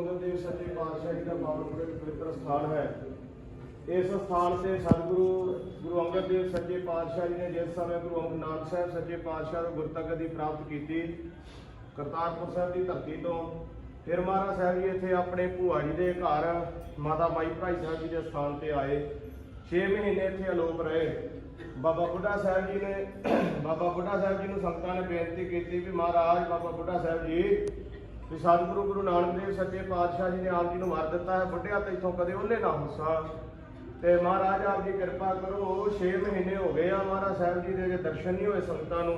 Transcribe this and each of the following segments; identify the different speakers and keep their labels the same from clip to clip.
Speaker 1: ਅੰਗਦ ਦੇਵ ਸੱਚੇ ਪਾਤਸ਼ਾਹ ਜੀ ਦਾ ਪਾਵਨ ਪਵਿੱਤਰ ਸਥਾਨ ਹੈ। ਇਸ ਸਥਾਨ ਤੇ ਸਤਿਗੁਰੂ, ਗੁਰੂ ਅੰਗਦ ਦੇਵ ਸੱਚੇ ਪਾਤਸ਼ਾਹ ਜੀ ਨੇ ਜਿਸ ਸਮੇਂ ਗੁਰੂ ਅੰਗਦ ਨਾਨਕ ਸਾਹਿਬ ਸੱਚੇ ਪਾਤਸ਼ਾਹ ਤੋਂ ਗੁਰਤਗਦੀ ਪ੍ਰਾਪਤ ਕੀਤੀ, ਕਰਤਾਰਪੁਰ ਸਾਹਿਬ ਦੀ ਧਰਤੀ ਤੋਂ, ਫਿਰ ਮਹਾਰਾਜ ਸਾਹਿਬ ਜੀ ਇੱਥੇ ਆਪਣੇ ਭੂਆ ਜੀ ਦੇ ਘਰ, ਮਾਤਾ ਮਾਈ ਭਾਈ ਸਾਹਿਬ ਜੀ ਦੇ ਸਥਾਨ ਤੇ ਆਏ। 6 ਮਹੀਨੇ ਇੱਥੇ ਅਲੋਪ ਰਹੇ। ਬਾਬਾ ਬੁੱਢਾ ਸਾਹਿਬ ਜੀ ਨੇ, ਬਾਬਾ ਬੁੱਢਾ ਸਾਹਿਬ ਜੀ ਨੂੰ ਸੰਗਤਾਂ ਨੇ ਬੇਨਤੀ ਕੀਤੀ ਵੀ ਮਹਾਰਾਜ, ਬਾਬਾ ਬੁੱਢਾ ਸਾਹਿਬ ਜੀ ਵੀ ਸਤਿਗੁਰੂ ਗੁਰੂ ਨਾਨਕ ਦੇਵ ਸੱਚੇ ਪਾਤਸ਼ਾਹ ਜੀ ਨੇ ਆਪ ਜੀ ਨੂੰ ਵਰ ਦਿੱਤਾ ਹੈ, ਬੁੱਢਿਆ ਤੇ ਇਥੋਂ ਕਦੇ ਉਹਨੇ ਨਾ ਹੁਸਾ। ਤੇ ਮਹਾਰਾਜ ਆਪ ਜੀ ਕਿਰਪਾ ਕਰੋ 6 ਮਹੀਨੇ ਹੋ ਗਏ ਆ ਮਹਾਰਾਜ ਸਾਹਿਬ ਜੀ ਦੇ, ਜੇ ਦਰਸ਼ਨ ਨਹੀਂ ਹੋਏ ਸੰਗਤਾਂ ਨੂੰ,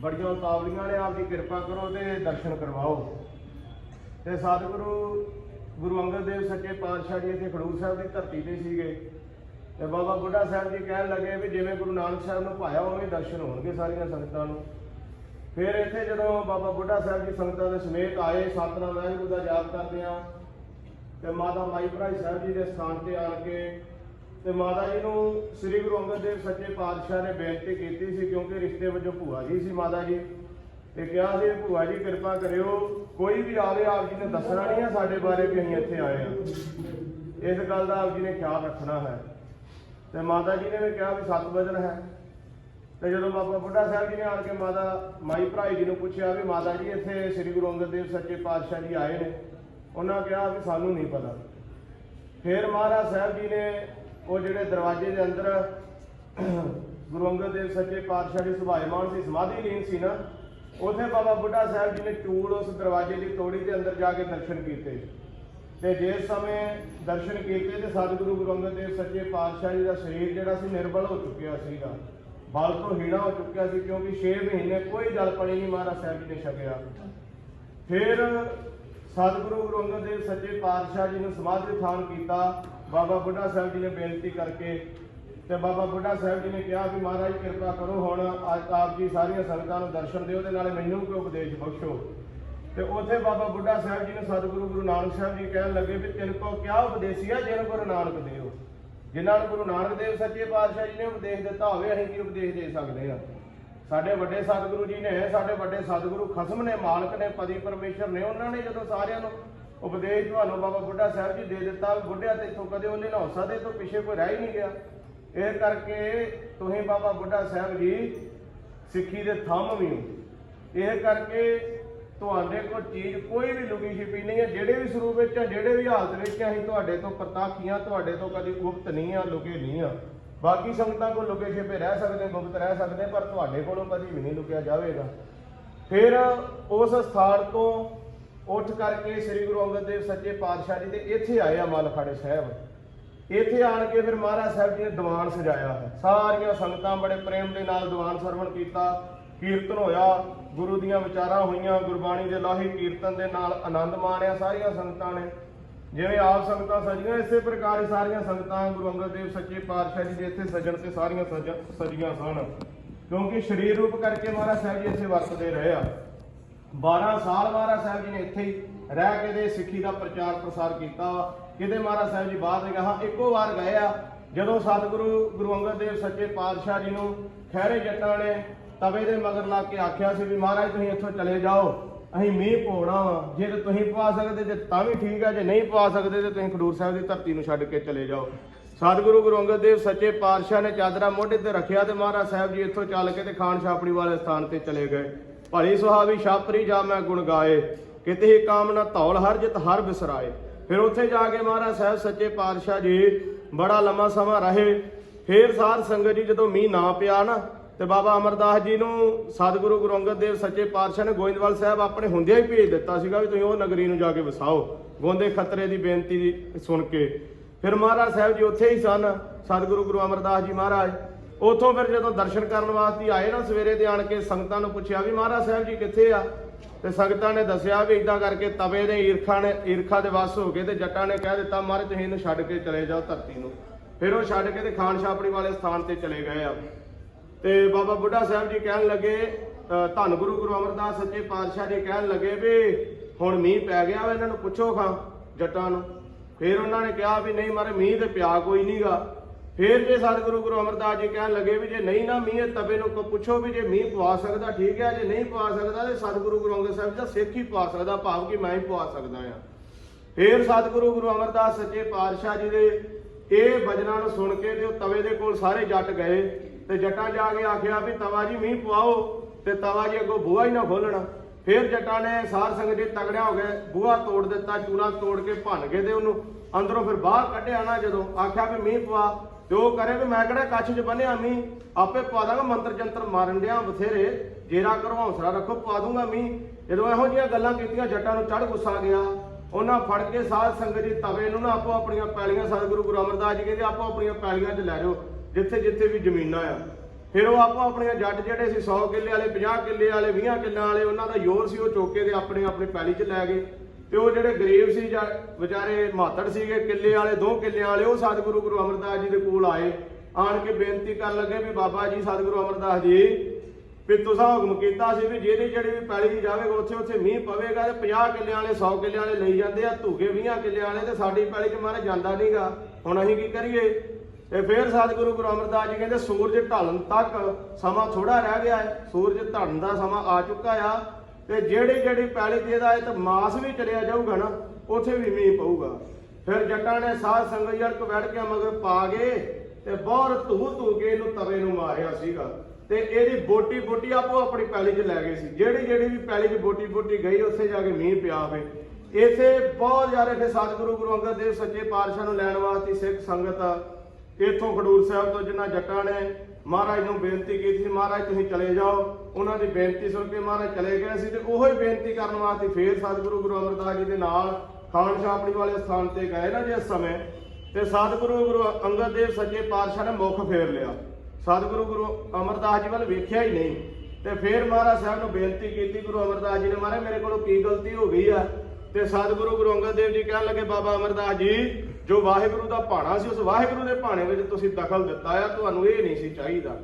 Speaker 1: ਬੜੀਆਂ ਉਤਾਵਲੀਆਂ ਨੇ ਆਪ ਜੀ ਕਿਰਪਾ ਕਰੋ ਤੇ ਦਰਸ਼ਨ ਕਰਵਾਓ। ਤੇ ਸਤਿਗੁਰੂ ਗੁਰੂ ਅੰਗਦ ਦੇਵ ਸੱਚੇ ਪਾਤਸ਼ਾਹ ਜੀ ਇੱਥੇ ਖਡੂਰ ਸਾਹਿਬ ਦੀ ਧਰਤੀ ਤੇ ਸੀਗੇ। ਤੇ ਬਾਬਾ ਬੁੱਢਾ ਸਾਹਿਬ ਜੀ ਕਹਿਣ ਲੱਗੇ ਵੀ ਜਿਵੇਂ ਗੁਰੂ ਨਾਨਕ ਸਾਹਿਬ ਨੂੰ ਪਾਇਆ ਉਵੇਂ ਦਰਸ਼ਨ ਹੋਣਗੇ ਸਾਰੀਆਂ ਸੰਗਤਾਂ ਨੂੰ। ਫਿਰ ਇੱਥੇ ਜਦੋਂ ਬਾਬਾ ਬੁੱਢਾ ਸਾਹਿਬ ਜੀ ਸੰਗਤਾਂ ਦੇ ਸਮੇਤ ਆਏ, ਸਤਨਾਮ ਵਾਹਿਗੁਰੂ ਦਾ ਯਾਦ ਕਰਦੇ ਆ ਤੇ ਮਾਤਾ ਮਾਈ ਭਰਾਈ ਸਾਹਿਬ ਜੀ ਦੇ ਸਥਾਨ ਤੇ ਆਣ ਕੇ ਤੇ ਮਾਤਾ ਜੀ ਨੂੰ ਸ੍ਰੀ ਗੁਰੂ ਅੰਗਦ ਦੇਵ ਸੱਚੇ ਪਾਤਸ਼ਾਹ ਨੇ ਬੇਨਤੀ ਕੀਤੀ ਸੀ ਕਿਉਂਕਿ ਰਿਸ਼ਤੇ ਵਜੋਂ ਭੂਆ ਜੀ ਸੀ ਮਾਤਾ ਜੀ ਤੇ ਕਿਹਾ ਸੀ ਭੂਆ ਜੀ ਕਿਰਪਾ ਕਰਿਓ, ਕੋਈ ਵੀ ਆਵੇ, ਆਪ ਜੀ ਨੇ ਦੱਸਣਾ ਨਹੀਂ ਆ ਸਾਡੇ ਬਾਰੇ ਵੀ ਅਸੀਂ ਇੱਥੇ ਆਏ ਆ ਇਸ ਗੱਲ ਦਾ ਆਪ ਜੀ ਨੇ ਖਿਆਲ ਰੱਖਣਾ ਹੈ। ਤੇ ਮਾਤਾ ਜੀ ਨੇ ਵੀ ਕਿਹਾ ਵੀ ਸੱਤ ਵਜਨ ਹੈ। ਤੇ ਜਦੋਂ ਬਾਬਾ ਬੁੱਢਾ ਸਾਹਿਬ ਜੀ ਨੇ ਆਣ ਕੇ ਮਾਤਾ, ਮਾਈ ਭਰਾਈ ਜੀ ਨੂੰ ਪੁੱਛਿਆ ਵੀ ਮਾਤਾ ਜੀ, ਇੱਥੇ ਸ੍ਰੀ ਗੁਰੂ ਅੰਗਦ ਦੇਵ ਸੱਚੇ ਪਾਤਸ਼ਾਹ ਜੀ ਆਏ ਨੇ। ਉਹਨਾਂ ਕਿਹਾ ਵੀ ਸਾਨੂੰ ਨਹੀਂ ਪਤਾ। ਫਿਰ ਮਹਾਰਾਜ ਸਾਹਿਬ ਜੀ ਨੇ ਉਹ ਜਿਹੜੇ ਦਰਵਾਜ਼ੇ ਦੇ ਅੰਦਰ ਗੁਰੂ ਅੰਗਦ ਦੇਵ ਸੱਚੇ ਪਾਤਸ਼ਾਹ ਜੀ ਸੁਭਾਇਮਾਨ ਸੀ, ਸਮਾਧੀ ਲੀਨ ਸੀ ਨਾ, ਉੱਥੇ ਬਾਬਾ ਬੁੱਢਾ ਸਾਹਿਬ ਜੀ ਨੇ ਟੂਲ ਉਸ ਦਰਵਾਜ਼ੇ ਦੀ ਤੋੜੀ ਦੇ ਅੰਦਰ ਜਾ ਕੇ ਦਰਸ਼ਨ ਕੀਤੇ। ਤੇ ਜਿਸ ਸਮੇਂ ਦਰਸ਼ਨ ਕੀਤੇ ਤੇ ਸਤਿਗੁਰੂ ਗੁਰੂ ਅੰਗਦ ਦੇਵ ਸੱਚੇ ਪਾਤਸ਼ਾਹ ਜੀ ਦਾ ਸਰੀਰ ਜਿਹੜਾ ਸੀ, ਨਿਰਬਲ ਹੋ ਚੁੱਕਿਆ ਸੀਗਾ। ਬਲ ਤੋਂ ਹੀਣਾ ਹੋ ਚੁੱਕਿਆ ਸੀ ਕਿਉਂਕਿ 6 ਮਹੀਨੇ ਕੋਈ ਜਲ ਪਾਣੀ ਨਹੀਂ ਮਹਾਰਾਜ ਸਾਹਿਬ ਜੀ ਨੇ ਛਕਿਆ। ਫਿਰ ਸਤਿਗੁਰੂ ਗੁਰੂ ਅੰਗਦ ਦੇਵ ਸੱਚੇ ਪਾਤਸ਼ਾਹ ਜੀ ਨੂੰ ਸਮਾਧੀ ਥਾਨ ਕੀਤਾ। ਬਾਬਾ ਬੁੱਢਾ ਸਾਹਿਬ ਜੀ ਨੇ ਬੇਨਤੀ ਕਰਕੇ ਤੇ ਬਾਬਾ ਬੁੱਢਾ ਸਾਹਿਬ ਜੀ ਨੇ ਕਿਹਾ ਕਿ ਮਹਾਰਾਜ ਕਿਰਪਾ ਕਰੋ ਹੁਣ ਅੱਜ ਆਪ ਜੀ ਸਾਰੀਆਂ ਸੰਗਤਾਂ ਨੂੰ ਦਰਸ਼ਨ ਦਿਓ ਤੇ ਨਾਲੇ ਮੈਨੂੰ ਵੀ ਉਪਦੇਸ਼ ਬਖਸ਼ੋ। ਤੇ ਉੱਥੇ ਬਾਬਾ ਬੁੱਢਾ ਸਾਹਿਬ ਜੀ ਨੇ ਸਤਿਗੁਰੂ ਗੁਰੂ ਨਾਨਕ ਸਾਹਿਬ ਜੀ ਕਹਿਣ ਲੱਗੇ ਵੀ ਤਿੰਨ ਕੋ ਕਿਆ ਉਪਦੇਸੀਆ ਜਿਨ ਗੁਰੂ ਨਾਨਕ ਦੇਵ ਜਿਨ੍ਹਾਂ ਨੂੰ ਗੁਰੂ ਨਾਨਕ ਦੇਵ ਸੱਚੇ ਪਾਤਸ਼ਾਹ ਜੀ ਨੇ ਉਪਦੇਸ਼ ਦਿੱਤਾ ਹੋਵੇ, ਅਸੀਂ ਕੀ ਉਪਦੇਸ਼ ਦੇ ਸਕਦੇ ਹਾਂ? ਸਾਡੇ ਵੱਡੇ ਸਤਿਗੁਰੂ ਜੀ ਨੇ, ਸਾਡੇ ਵੱਡੇ ਸਤਿਗੁਰੂ ਖਸਮ ਨੇ, ਮਾਲਕ ਨੇ, ਪਤੀ ਪਰਮੇਸ਼ਰ ਨੇ, ਉਹਨਾਂ ਨੇ ਜਦੋਂ ਸਾਰਿਆਂ ਨੂੰ ਉਪਦੇਸ਼ ਤੁਹਾਨੂੰ ਬਾਬਾ ਬੁੱਢਾ ਸਾਹਿਬ ਜੀ ਦੇ ਦਿੱਤਾ ਵੀ ਬੁੱਢਿਆ ਤੇ ਇੱਥੋਂ ਕਦੇ ਉਹਨੇ ਨਾ ਹੋ ਸਕਦੇ ਤੋਂ ਪਿੱਛੇ ਕੋਈ ਰਹਿ ਹੀ ਨਹੀਂ ਗਿਆ। ਇਹ ਕਰਕੇ ਤੁਸੀਂ ਬਾਬਾ ਬੁੱਢਾ ਸਾਹਿਬ ਜੀ ਸਿੱਖੀ ਦੇ ਥੰਮ ਵੀ ਹੋ। ਇਹ ਕਰਕੇ ਤੁਹਾਡੇ ਕੋਲ ਚੀਜ਼ ਕੋਈ ਵੀ ਲੁਕੀ ਛਿਪੀ ਨਹੀਂ ਹੈ। ਜਿਹੜੇ ਵੀ ਸਰੂਪ ਵਿੱਚ ਆ ਜਿਹੜੇ ਵੀ ਹਾਲਤ ਵਿੱਚ ਆ, ਅਸੀਂ ਤੁਹਾਡੇ ਤੋਂ ਪ੍ਰਤਾਖੀਆਂ ਤੁਹਾਡੇ ਤੋਂ ਕਦੀ ਗੁਪਤ ਨਹੀਂ ਆ ਲੁਕੇ ਨਹੀਂ ਆ। ਬਾਕੀ ਸੰਗਤਾਂ ਕੋਲ ਲੁਕੇ ਛਿਪੇ ਰਹਿ ਸਕਦੇ ਗੁਪਤ ਰਹਿ ਸਕਦੇ ਪਰ ਤੁਹਾਡੇ ਕੋਲੋਂ ਕਦੀ ਵੀ ਨਹੀਂ ਲੁਕਿਆ ਜਾਵੇਗਾ। ਫਿਰ ਉਸ ਸਥਾਨ ਤੋਂ ਉੱਠ ਕਰਕੇ ਸ੍ਰੀ ਗੁਰੂ ਅੰਗਦ ਦੇਵ ਸੱਚੇ ਪਾਤਸ਼ਾਹ ਜੀ ਦੇ ਇੱਥੇ ਆਏ ਆ ਮਲਖਾੜੇ ਸਾਹਿਬ। ਇੱਥੇ ਆਣ ਕੇ ਫਿਰ ਮਹਾਰਾਜ ਸਾਹਿਬ ਜੀ ਨੇ ਦੀਵਾਨ ਸਜਾਇਆ। ਹੈ ਸਾਰੀਆਂ ਸੰਗਤਾਂ ਬੜੇ ਪ੍ਰੇਮ ਦੇ ਨਾਲ ਦੀਵਾਨ ਸਰਵਣ ਕੀਤਾ। ਕੀਰਤਨ ਹੋਇਆ, ਗੁਰੂ ਦੀਆਂ ਵਿਚਾਰਾਂ ਹੋਈਆਂ, ਗੁਰਬਾਣੀ ਦੇ ਲਾਹੇ ਕੀਰਤਨ ਦੇ ਨਾਲ ਆਨੰਦ ਮਾਣਿਆ, ਸਾਰੀਆਂ ਸੰਗਤਾਂ ਨੇ। ਜਿਵੇਂ ਆਪ ਸੰਗਤਾਂ ਸਜੀਆਂ, ਇਸੇ ਪ੍ਰਕਾਰ ਹੀ ਸਾਰੀਆਂ ਸੰਗਤਾਂ ਗੁਰੂ ਅੰਗਦ ਦੇਵ ਸੱਚੇ ਪਾਤਸ਼ਾਹ ਜੀ ਦੇ ਇੱਥੇ ਸਜਣ ਤੇ ਸਾਰੀਆਂ ਸਜ- ਸਜੀਆਂ ਸਨ। ਕਿਉਂਕਿ ਸਰੀਰ ਰੂਪ ਕਰਕੇ ਮਹਾਰਾਜ ਸਾਹਿਬ ਜੀ ਇੱਥੇ ਵਰਤਦੇ ਰਹੇ ਆ। 12 ਸਾਲ ਮਹਾਰਾਜ ਸਾਹਿਬ ਜੀ ਨੇ ਇੱਥੇ ਹੀ ਰਹਿ ਕੇ ਦੇ ਸਿੱਖੀ ਦਾ ਪ੍ਰਚਾਰ ਪ੍ਰਸਾਰ ਕੀਤਾ ਵਾ। ਕਿਤੇ ਮਹਾਰਾਜ ਸਾਹਿਬ ਜੀ ਬਾਹਰ ਨਹੀਂ ਇੱਕੋ ਵਾਰ ਗਏ ਆ, ਜਦੋਂ ਸਤਿਗੁਰੂ ਗੁਰੂ ਅੰਗਦ ਦੇਵ ਸੱਚੇ ਪਾਤਸ਼ਾਹ ਜੀ ਨੂੰ ਖਹਿਰੇ ਜੱਟਾਂ ਨੇ ਤਵੇ ਦੇ ਮਗਰ ਲਾ ਕੇ ਆਖਿਆ ਸੀ ਵੀ ਮਹਾਰਾਜ ਤੁਸੀਂ ਇੱਥੋਂ ਚਲੇ ਜਾਓ, ਅਸੀਂ ਮੀਂਹ ਪਵਾਉਣਾ ਵਾ। ਜੇ ਤੇ ਤੁਸੀਂ ਪਵਾ ਸਕਦੇ ਜੇ ਤਾਂ ਵੀ ਠੀਕ ਆ, ਜੇ ਨਹੀਂ ਪਵਾ ਸਕਦੇ ਤੇ ਤੁਸੀਂ ਖਡੂਰ ਸਾਹਿਬ ਦੀ ਧਰਤੀ ਨੂੰ ਛੱਡ ਕੇ ਚਲੇ ਜਾਓ। ਸਤਿਗੁਰੂ ਗੁਰੂ ਅੰਗਦ ਦੇਵ ਸੱਚੇ ਪਾਤਸ਼ਾਹ ਨੇ ਚਾਦਰਾ ਮੋਢੇ ਤੇ ਰੱਖਿਆ ਤੇ ਮਹਾਰਾਜ ਸਾਹਿਬ ਜੀ ਇੱਥੋਂ ਚੱਲ ਕੇ ਤੇ ਖਾਨ ਛਾਪੜੀ ਵਾਲੇ ਸਥਾਨ ਤੇ ਚਲੇ ਗਏ। ਭਲੀ ਸੁਹਾਵੀ ਛਾਪਰੀ ਜਾ ਮੈਂ ਗੁਣ ਗਾਏ, ਕਿਤੇ ਹੀ ਕਾਮਨਾ ਧੌਲ ਹਰ ਜਿਤ ਹਰ ਬਿਸਰਾਏ। ਫਿਰ ਉੱਥੇ ਜਾ ਕੇ ਮਹਾਰਾਜ ਸਾਹਿਬ ਸੱਚੇ ਪਾਤਸ਼ਾਹ ਜੀ, ਬੜਾ ਲੰਮਾ ਸਮਾਂ ਰਹੇ। ਫਿਰ ਸਾਧ ਸੰਗਤ ਜੀ ਜਦੋਂ ਮੀਂਹ ਨਾ ਪਿਆ ਨਾ ਤੇ ਬਾਬਾ ਅਮਰਦਾਸ ਜੀ ਨੂੰ ਸਤਿਗੁਰੂ ਗੁਰੂ ਅੰਗਦ ਦੇਵ ਸੱਚੇ ਪਾਤਸ਼ਾਹ ਨੇ ਗੋਇੰਦਵਾਲ ਸਾਹਿਬ ਆਪਣੇ ਹੁੰਦਿਆਂ ਹੀ ਭੇਜ ਦਿੱਤਾ ਸੀਗਾ ਵੀ ਤੁਸੀਂ ਉਹ ਨਗਰੀ ਨੂੰ ਜਾ ਕੇ ਵਸਾਓ। ਗੋਂਦੇ ਖਤਰੇ ਦੀ ਬੇਨਤੀ ਸੁਣ ਕੇ। ਫਿਰ ਮਹਾਰਾਜ ਸਾਹਿਬ ਜੀ ਉੱਥੇ ਹੀ ਸਨ, ਸਤਿਗੁਰੂ ਗੁਰੂ ਅਮਰਦਾਸ ਜੀ ਮਹਾਰਾਜ। ਉਥੋਂ ਫਿਰ ਜਦੋਂ ਦਰਸ਼ਨ ਕਰਨ ਵਾਸਤੇ ਆਏ ਨਾ, ਸਵੇਰੇ ਤੇ ਆਣ ਕੇ ਸੰਗਤਾਂ ਨੂੰ ਪੁੱਛਿਆ ਵੀ ਮਹਾਰਾਜ ਸਾਹਿਬ ਜੀ ਕਿੱਥੇ ਆ? ਤੇ ਸੰਗਤਾਂ ਨੇ ਦੱਸਿਆ ਵੀ ਇਦਾਂ ਕਰਕੇ ਤਵੇ ਨੇ ਈਰਖਾ ਨੇ, ਈਰਖਾ ਦੇ ਵਸ ਹੋ ਗਏ ਤੇ ਜੱਟਾਂ ਨੇ ਕਹਿ ਦਿੱਤਾ, ਮਹਾਰਾਜ, ਤੁਸੀਂ ਇਹਨੂੰ ਛੱਡ ਕੇ ਚਲੇ ਜਾਓ ਧਰਤੀ ਨੂੰ। ਫਿਰ ਉਹ ਛੱਡ ਕੇ ਤੇ ਖਾਨ ਛਾਪੜੀ ਵਾਲੇ ਸਥਾਨ ਤੇ ਚਲੇ ਗਏ ਆ। ਤੇ ਬਾਬਾ ਬੁੱਢਾ ਸਾਹਿਬ ਜੀ ਕਹਿਣ ਲੱਗੇ ਅ, ਧੰਨ ਗੁਰੂ ਗੁਰੂ ਅਮਰਦਾਸ ਸੱਚੇ ਪਾਤਸ਼ਾਹ ਜੀ ਕਹਿਣ ਲੱਗੇ ਵੀ ਹੁਣ ਮੀਂਹ ਪੈ ਗਿਆ ਵਾ ਇਹਨਾਂ ਨੂੰ ਪੁੱਛੋ ਖਾਂ ਜੱਟਾਂ ਨੂੰ। ਫਿਰ ਉਹਨਾਂ ਨੇ ਕਿਹਾ ਵੀ ਨਹੀਂ ਮਾਰੇ ਮੀਂਹ ਤੇ ਪਿਆ ਕੋਈ ਨਹੀਂਗਾ ਫਿਰ ਜੇ ਸਤਿਗੁਰੂ ਗੁਰੂ ਅਮਰਦਾਸ ਜੀ ਕਹਿਣ ਲੱਗੇ ਵੀ ਜੇ ਨਹੀਂ ਨਾ ਮੀਂਹ ਹੈ ਤਵੇ ਨੂੰ ਕੋ ਪੁੱਛੋ ਵੀ ਜੇ ਮੀਂਹ ਪਵਾ ਸਕਦਾ ਠੀਕ ਹੈ ਜੇ ਨਹੀਂ ਪਵਾ ਸਕਦਾ ਤੇ ਸਤਿਗੁਰੂ ਗੁਰੂ ਅੰਗਦ ਸਾਹਿਬ ਜੀ ਦਾ ਸਿੱਖ ਹੀ ਪਵਾ ਸਕਦਾ ਭਾਵ ਕਿ ਮੈਂ ਹੀ ਪਵਾ ਸਕਦਾ ਆ। ਫੇਰ ਸਤਿਗੁਰੂ ਗੁਰੂ ਅਮਰਦਾਸ ਸੱਚੇ ਪਾਤਸ਼ਾਹ ਜੀ ਦੇ ਇਹ ਬਜਨਾਂ ਨੂੰ ਸੁਣ ਕੇ ਤੇ ਉਹ ਤਵੇ ਦੇ ਕੋਲ ਸਾਰੇ ਜੱਟ ਗਏ। ਤੇ ਜੱਟਾਂ ਜਾ ਕੇ ਆਖਿਆ ਵੀ ਤਵਾ ਜੀ ਮੀਂਹ ਪਵਾਓ ਤੇ ਤਵਾ ਜੀ ਅੱਗੋਂ ਬੂਹਾ ਹੀ ਨਾ ਖੋਲਣਾ ਫਿਰ ਜੱਟਾਂ ਨੇ ਸਾਰ ਸੰਗਤ ਜੀ ਤਗੜਿਆ ਹੋ ਗਏ, ਬੂਹਾ ਤੋੜ ਦਿੱਤਾ, ਚੂਲਾ ਤੋੜ ਕੇ ਭੰਨ ਗਏ ਤੇ ਉਹਨੂੰ ਅੰਦਰੋਂ ਫਿਰ ਬਾਹਰ ਕੱਢਿਆ ਨਾ ਜਦੋਂ ਆਖਿਆ ਵੀ ਮੀਂਹ ਪਵਾ ਤੇ ਉਹ ਕਰੇ ਵੀ ਮੈਂ ਕਿਹੜਾ ਕੱਛ 'ਚ ਬੰਨਿਆ ਮੀਂਹ? ਆਪੇ ਪਾ ਦਾਂਗਾ, ਮੰਤਰ ਜੰਤਰ ਮਾਰਨ ਡਿਆ ਬਥੇਰੇ। ਜੇਰਾ ਕਰੋ, ਹੌਸਲਾ ਰੱਖੋ, ਪਾ ਦੂੰਗਾ ਮੀਂਹ। ਜਦੋਂ ਇਹੋ ਜਿਹੀਆਂ ਗੱਲਾਂ ਕੀਤੀਆਂ, ਜੱਟਾਂ ਨੂੰ ਚੜ ਗੁੱਸਾ ਗਿਆ। ਉਹਨਾਂ ਫੜ ਕੇ ਸਾਧ ਸੰਗਤ ਜੀ ਤਵੇ ਨੂੰ ਨਾ ਆਪੋ ਆਪਣੀਆਂ ਪੈਲੀਆਂ, ਸਤਿਗੁਰੂ ਗੁਰੂ ਅਮਰਦਾਸ ਜੀ ਕਹਿੰਦੇ ਆਪੋ ਆਪਣੀਆਂ ਪੈਲੀਆਂ 'ਚ ਲੈ ਜਾਓ। ਜਿੱਥੇ ਜਿੱਥੇ ਵੀ ਜ਼ਮੀਨਾਂ ਆ। ਫਿਰ ਉਹ ਆਪੋ ਆਪਣੀਆਂ ਜੱਟ ਜਿਹੜੇ ਸੀ 100 ਕਿੱਲੇ ਵਾਲੇ 50 ਕਿੱਲੇ ਵਾਲੇ 20 ਕਿੱਲਿਆਂ ਵਾਲੇ, ਉਹਨਾਂ ਦਾ ਯੋਰ ਸੀ ਉਹ ਚੋਕੇ ਦੇ ਆਪਣੇ ਆਪਣੀ ਪੈਲੀ 'ਚ ਲੈ ਗਏ। ਤੇ ਉਹ ਜਿਹੜੇ ਗਰੀਬ ਸੀ ਜਾਂ ਵਿਚਾਰੇ ਮਾਤੜ ਸੀਗੇ, ਕਿੱਲੇ ਵਾਲੇ, ਦੋ ਕਿੱਲਿਆਂ ਵਾਲੇ, ਉਹ ਸਤਿਗੁਰੂ ਗੁਰੂ ਅਮਰਦਾਸ ਜੀ ਦੇ ਕੋਲ ਆਏ। ਆਣ ਕੇ ਬੇਨਤੀ ਕਰਨ ਲੱਗੇ ਵੀ ਬਾਬਾ ਜੀ, ਸਤਿਗੁਰੂ ਅਮਰਦਾਸ ਜੀ, ਵੀ ਤੁਸੀਂ ਹੁਕਮ ਕੀਤਾ ਸੀ ਵੀ ਜਿਹੜੀ ਜਿਹੜੀ ਵੀ ਪੈਲੀ ਦੀ ਜਾਵੇਗਾ, ਉੱਥੇ ਉੱਥੇ ਮੀਂਹ ਪਵੇਗਾ ਤੇ 50 ਕਿੱਲਿਆਂ ਵਾਲੇ 100 ਕਿੱਲਿਆਂ ਵਾਲੇ ਲਈ ਜਾਂਦੇ ਆ ਧੂਗੇ 20 ਕਿੱਲਿਆਂ ਵਾਲੇ ਤੇ ਸਾਡੀ ਪੈਲੀ 'ਚ ਮਾਰੇ ਜਾਂਦਾ ਨਹੀਂਗਾ ਹੁਣ ਅਸੀਂ ਕੀ ਕਰੀਏ? ਤੇ ਫਿਰ ਸਤਿਗੁਰੂ ਗੁਰੂ ਅਮਰਦਾਸ ਜੀ ਕਹਿੰਦੇ, ਸੂਰਜ ਢਲਣ ਤੱਕ ਸਮਾਂ ਥੋੜਾ ਰਹਿ ਗਿਆ ਹੈ, ਸੂਰਜ ਢਲਣ ਦਾ ਸਮਾਂ ਆ ਚੁੱਕਾ ਆ। ਤੇ ਜਿਹੜੀ ਜਿਹੜੀ ਪੈਲੀ ਤੇ ਇਹਦਾ ਇਹ ਤਾਂ ਮਾਸ ਵੀ ਚਲਿਆ ਜਾਊਗਾ ਨਾ, ਉੱਥੇ ਵੀ ਮੀਂਹ ਪਊਗਾ। ਫਿਰ ਜੱਟਾਂ ਨੇ ਸਾਧ ਸੰਗਤ ਯਾਰ ਕੋ ਬੈਠ ਕੇ ਮਗਰ ਪਾ ਗਏ ਤੇ ਬਹੁਤ ਧੂ ਧੂ ਕੇ ਇਹਨੂੰ ਤਵੇ ਨੂੰ ਮਾਰਿਆ ਸੀਗਾ। ਤੇ ਇਹਦੀ ਬੋਟੀ ਬੋਟੀ ਆਪੋ ਆਪਣੀ ਪੈਲੀ 'ਚ ਲੈ ਗਏ ਸੀ। ਜਿਹੜੀ ਜਿਹੜੀ ਵੀ ਪੈਲੀ 'ਚ ਬੋਟੀ ਬੋਟੀ ਗਈ, ਉੱਥੇ ਜਾ ਕੇ ਮੀਂਹ ਪਿਆ ਹੋਵੇ। ਇਥੇ ਬਹੁਤ ਜ਼ਿਆਦਾ ਫਿਰ ਸਤਿਗੁਰੂ ਗੁਰੂ ਅੰਗਦ ਦੇਵ ਸੱਚੇ ਪਾਤਸ਼ਾਹ ਨੂੰ ਲੈਣ ਵਾਸਤੇ ਸਿੱਖ ਸੰਗਤ ਇਥੋਂ ਖਡੂਰ ਸਾਹਿਬ ਤੋਂ ਜਿਨ੍ਹਾਂ ਜੱਟਾਂ ਨੇ ਮਹਾਰਾਜ ਨੂੰ ਬੇਨਤੀ ਕੀਤੀ ਸੀ, ਮਹਾਰਾਜ ਤੁਸੀਂ ਚਲੇ ਜਾਓ। ਉਹਨਾਂ ਦੀ ਬੇਨਤੀ ਸੁਣ ਕੇ ਮਹਾਰਾਜ ਚਲੇ ਗਏ ਸੀ ਤੇ ਉਹੋ ਹੀ ਬੇਨਤੀ ਕਰਨ ਵਾਸਤੇ ਫੇਰ ਸਤਿਗੁਰੂ ਗੁਰੂ ਅਮਰਦਾਸ ਜੀ ਦੇ ਨਾਲ ਖਾਨ ਸ਼ਾਪੜੀ ਵਾਲੇ ਸਥਾਨ ਤੇ ਗਏ ਨਾ ਜਿਸ ਸਮੇਂ। ਤੇ ਸਤਿਗੁਰੂ ਗੁਰੂ ਅੰਗਦ ਦੇਵ ਸੱਚੇ ਪਾਤਸ਼ਾਹ ਨੇ ਮੁਖ ਫੇਰ ਲਿਆ। ਸਤਿਗੁਰੂ ਗੁਰੂ ਅਮਰਦਾਸ ਜੀ ਵੱਲ ਵੇਖਿਆ ਹੀ ਨਹੀਂ। ਤੇ ਫਿਰ ਮਹਾਰਾਜ ਸਾਹਿਬ ਨੂੰ ਬੇਨਤੀ ਕੀਤੀ, ਗੁਰੂ ਅਮਰਦਾਸ ਜੀ ਨੇ, ਮਹਾਰਾਜ, ਮੇਰੇ ਕੋਲੋਂ ਕੀ ਗਲਤੀ ਹੋ ਗਈ ਆ? ਤੇ ਸਤਿਗੁਰੂ ਗੁਰੂ ਅੰਗਦ ਦੇਵ ਜੀ ਕਹਿਣ ਲੱਗੇ, ਬਾਬਾ ਅਮਰਦਾਸ ਜੀ ਜੋ ਵਾਹਿਗੁਰੂ ਦਾ ਭਾਣਾ ਸੀ, ਉਸ ਵਾਹਿਗੁਰੂ ਦੇ ਭਾਣੇ ਵਿੱਚ ਤੁਸੀਂ ਦਖਲ ਦਿੱਤਾ ਆ, ਤੁਹਾਨੂੰ ਇਹ ਨਹੀਂ ਸੀ ਚਾਹੀਦਾ।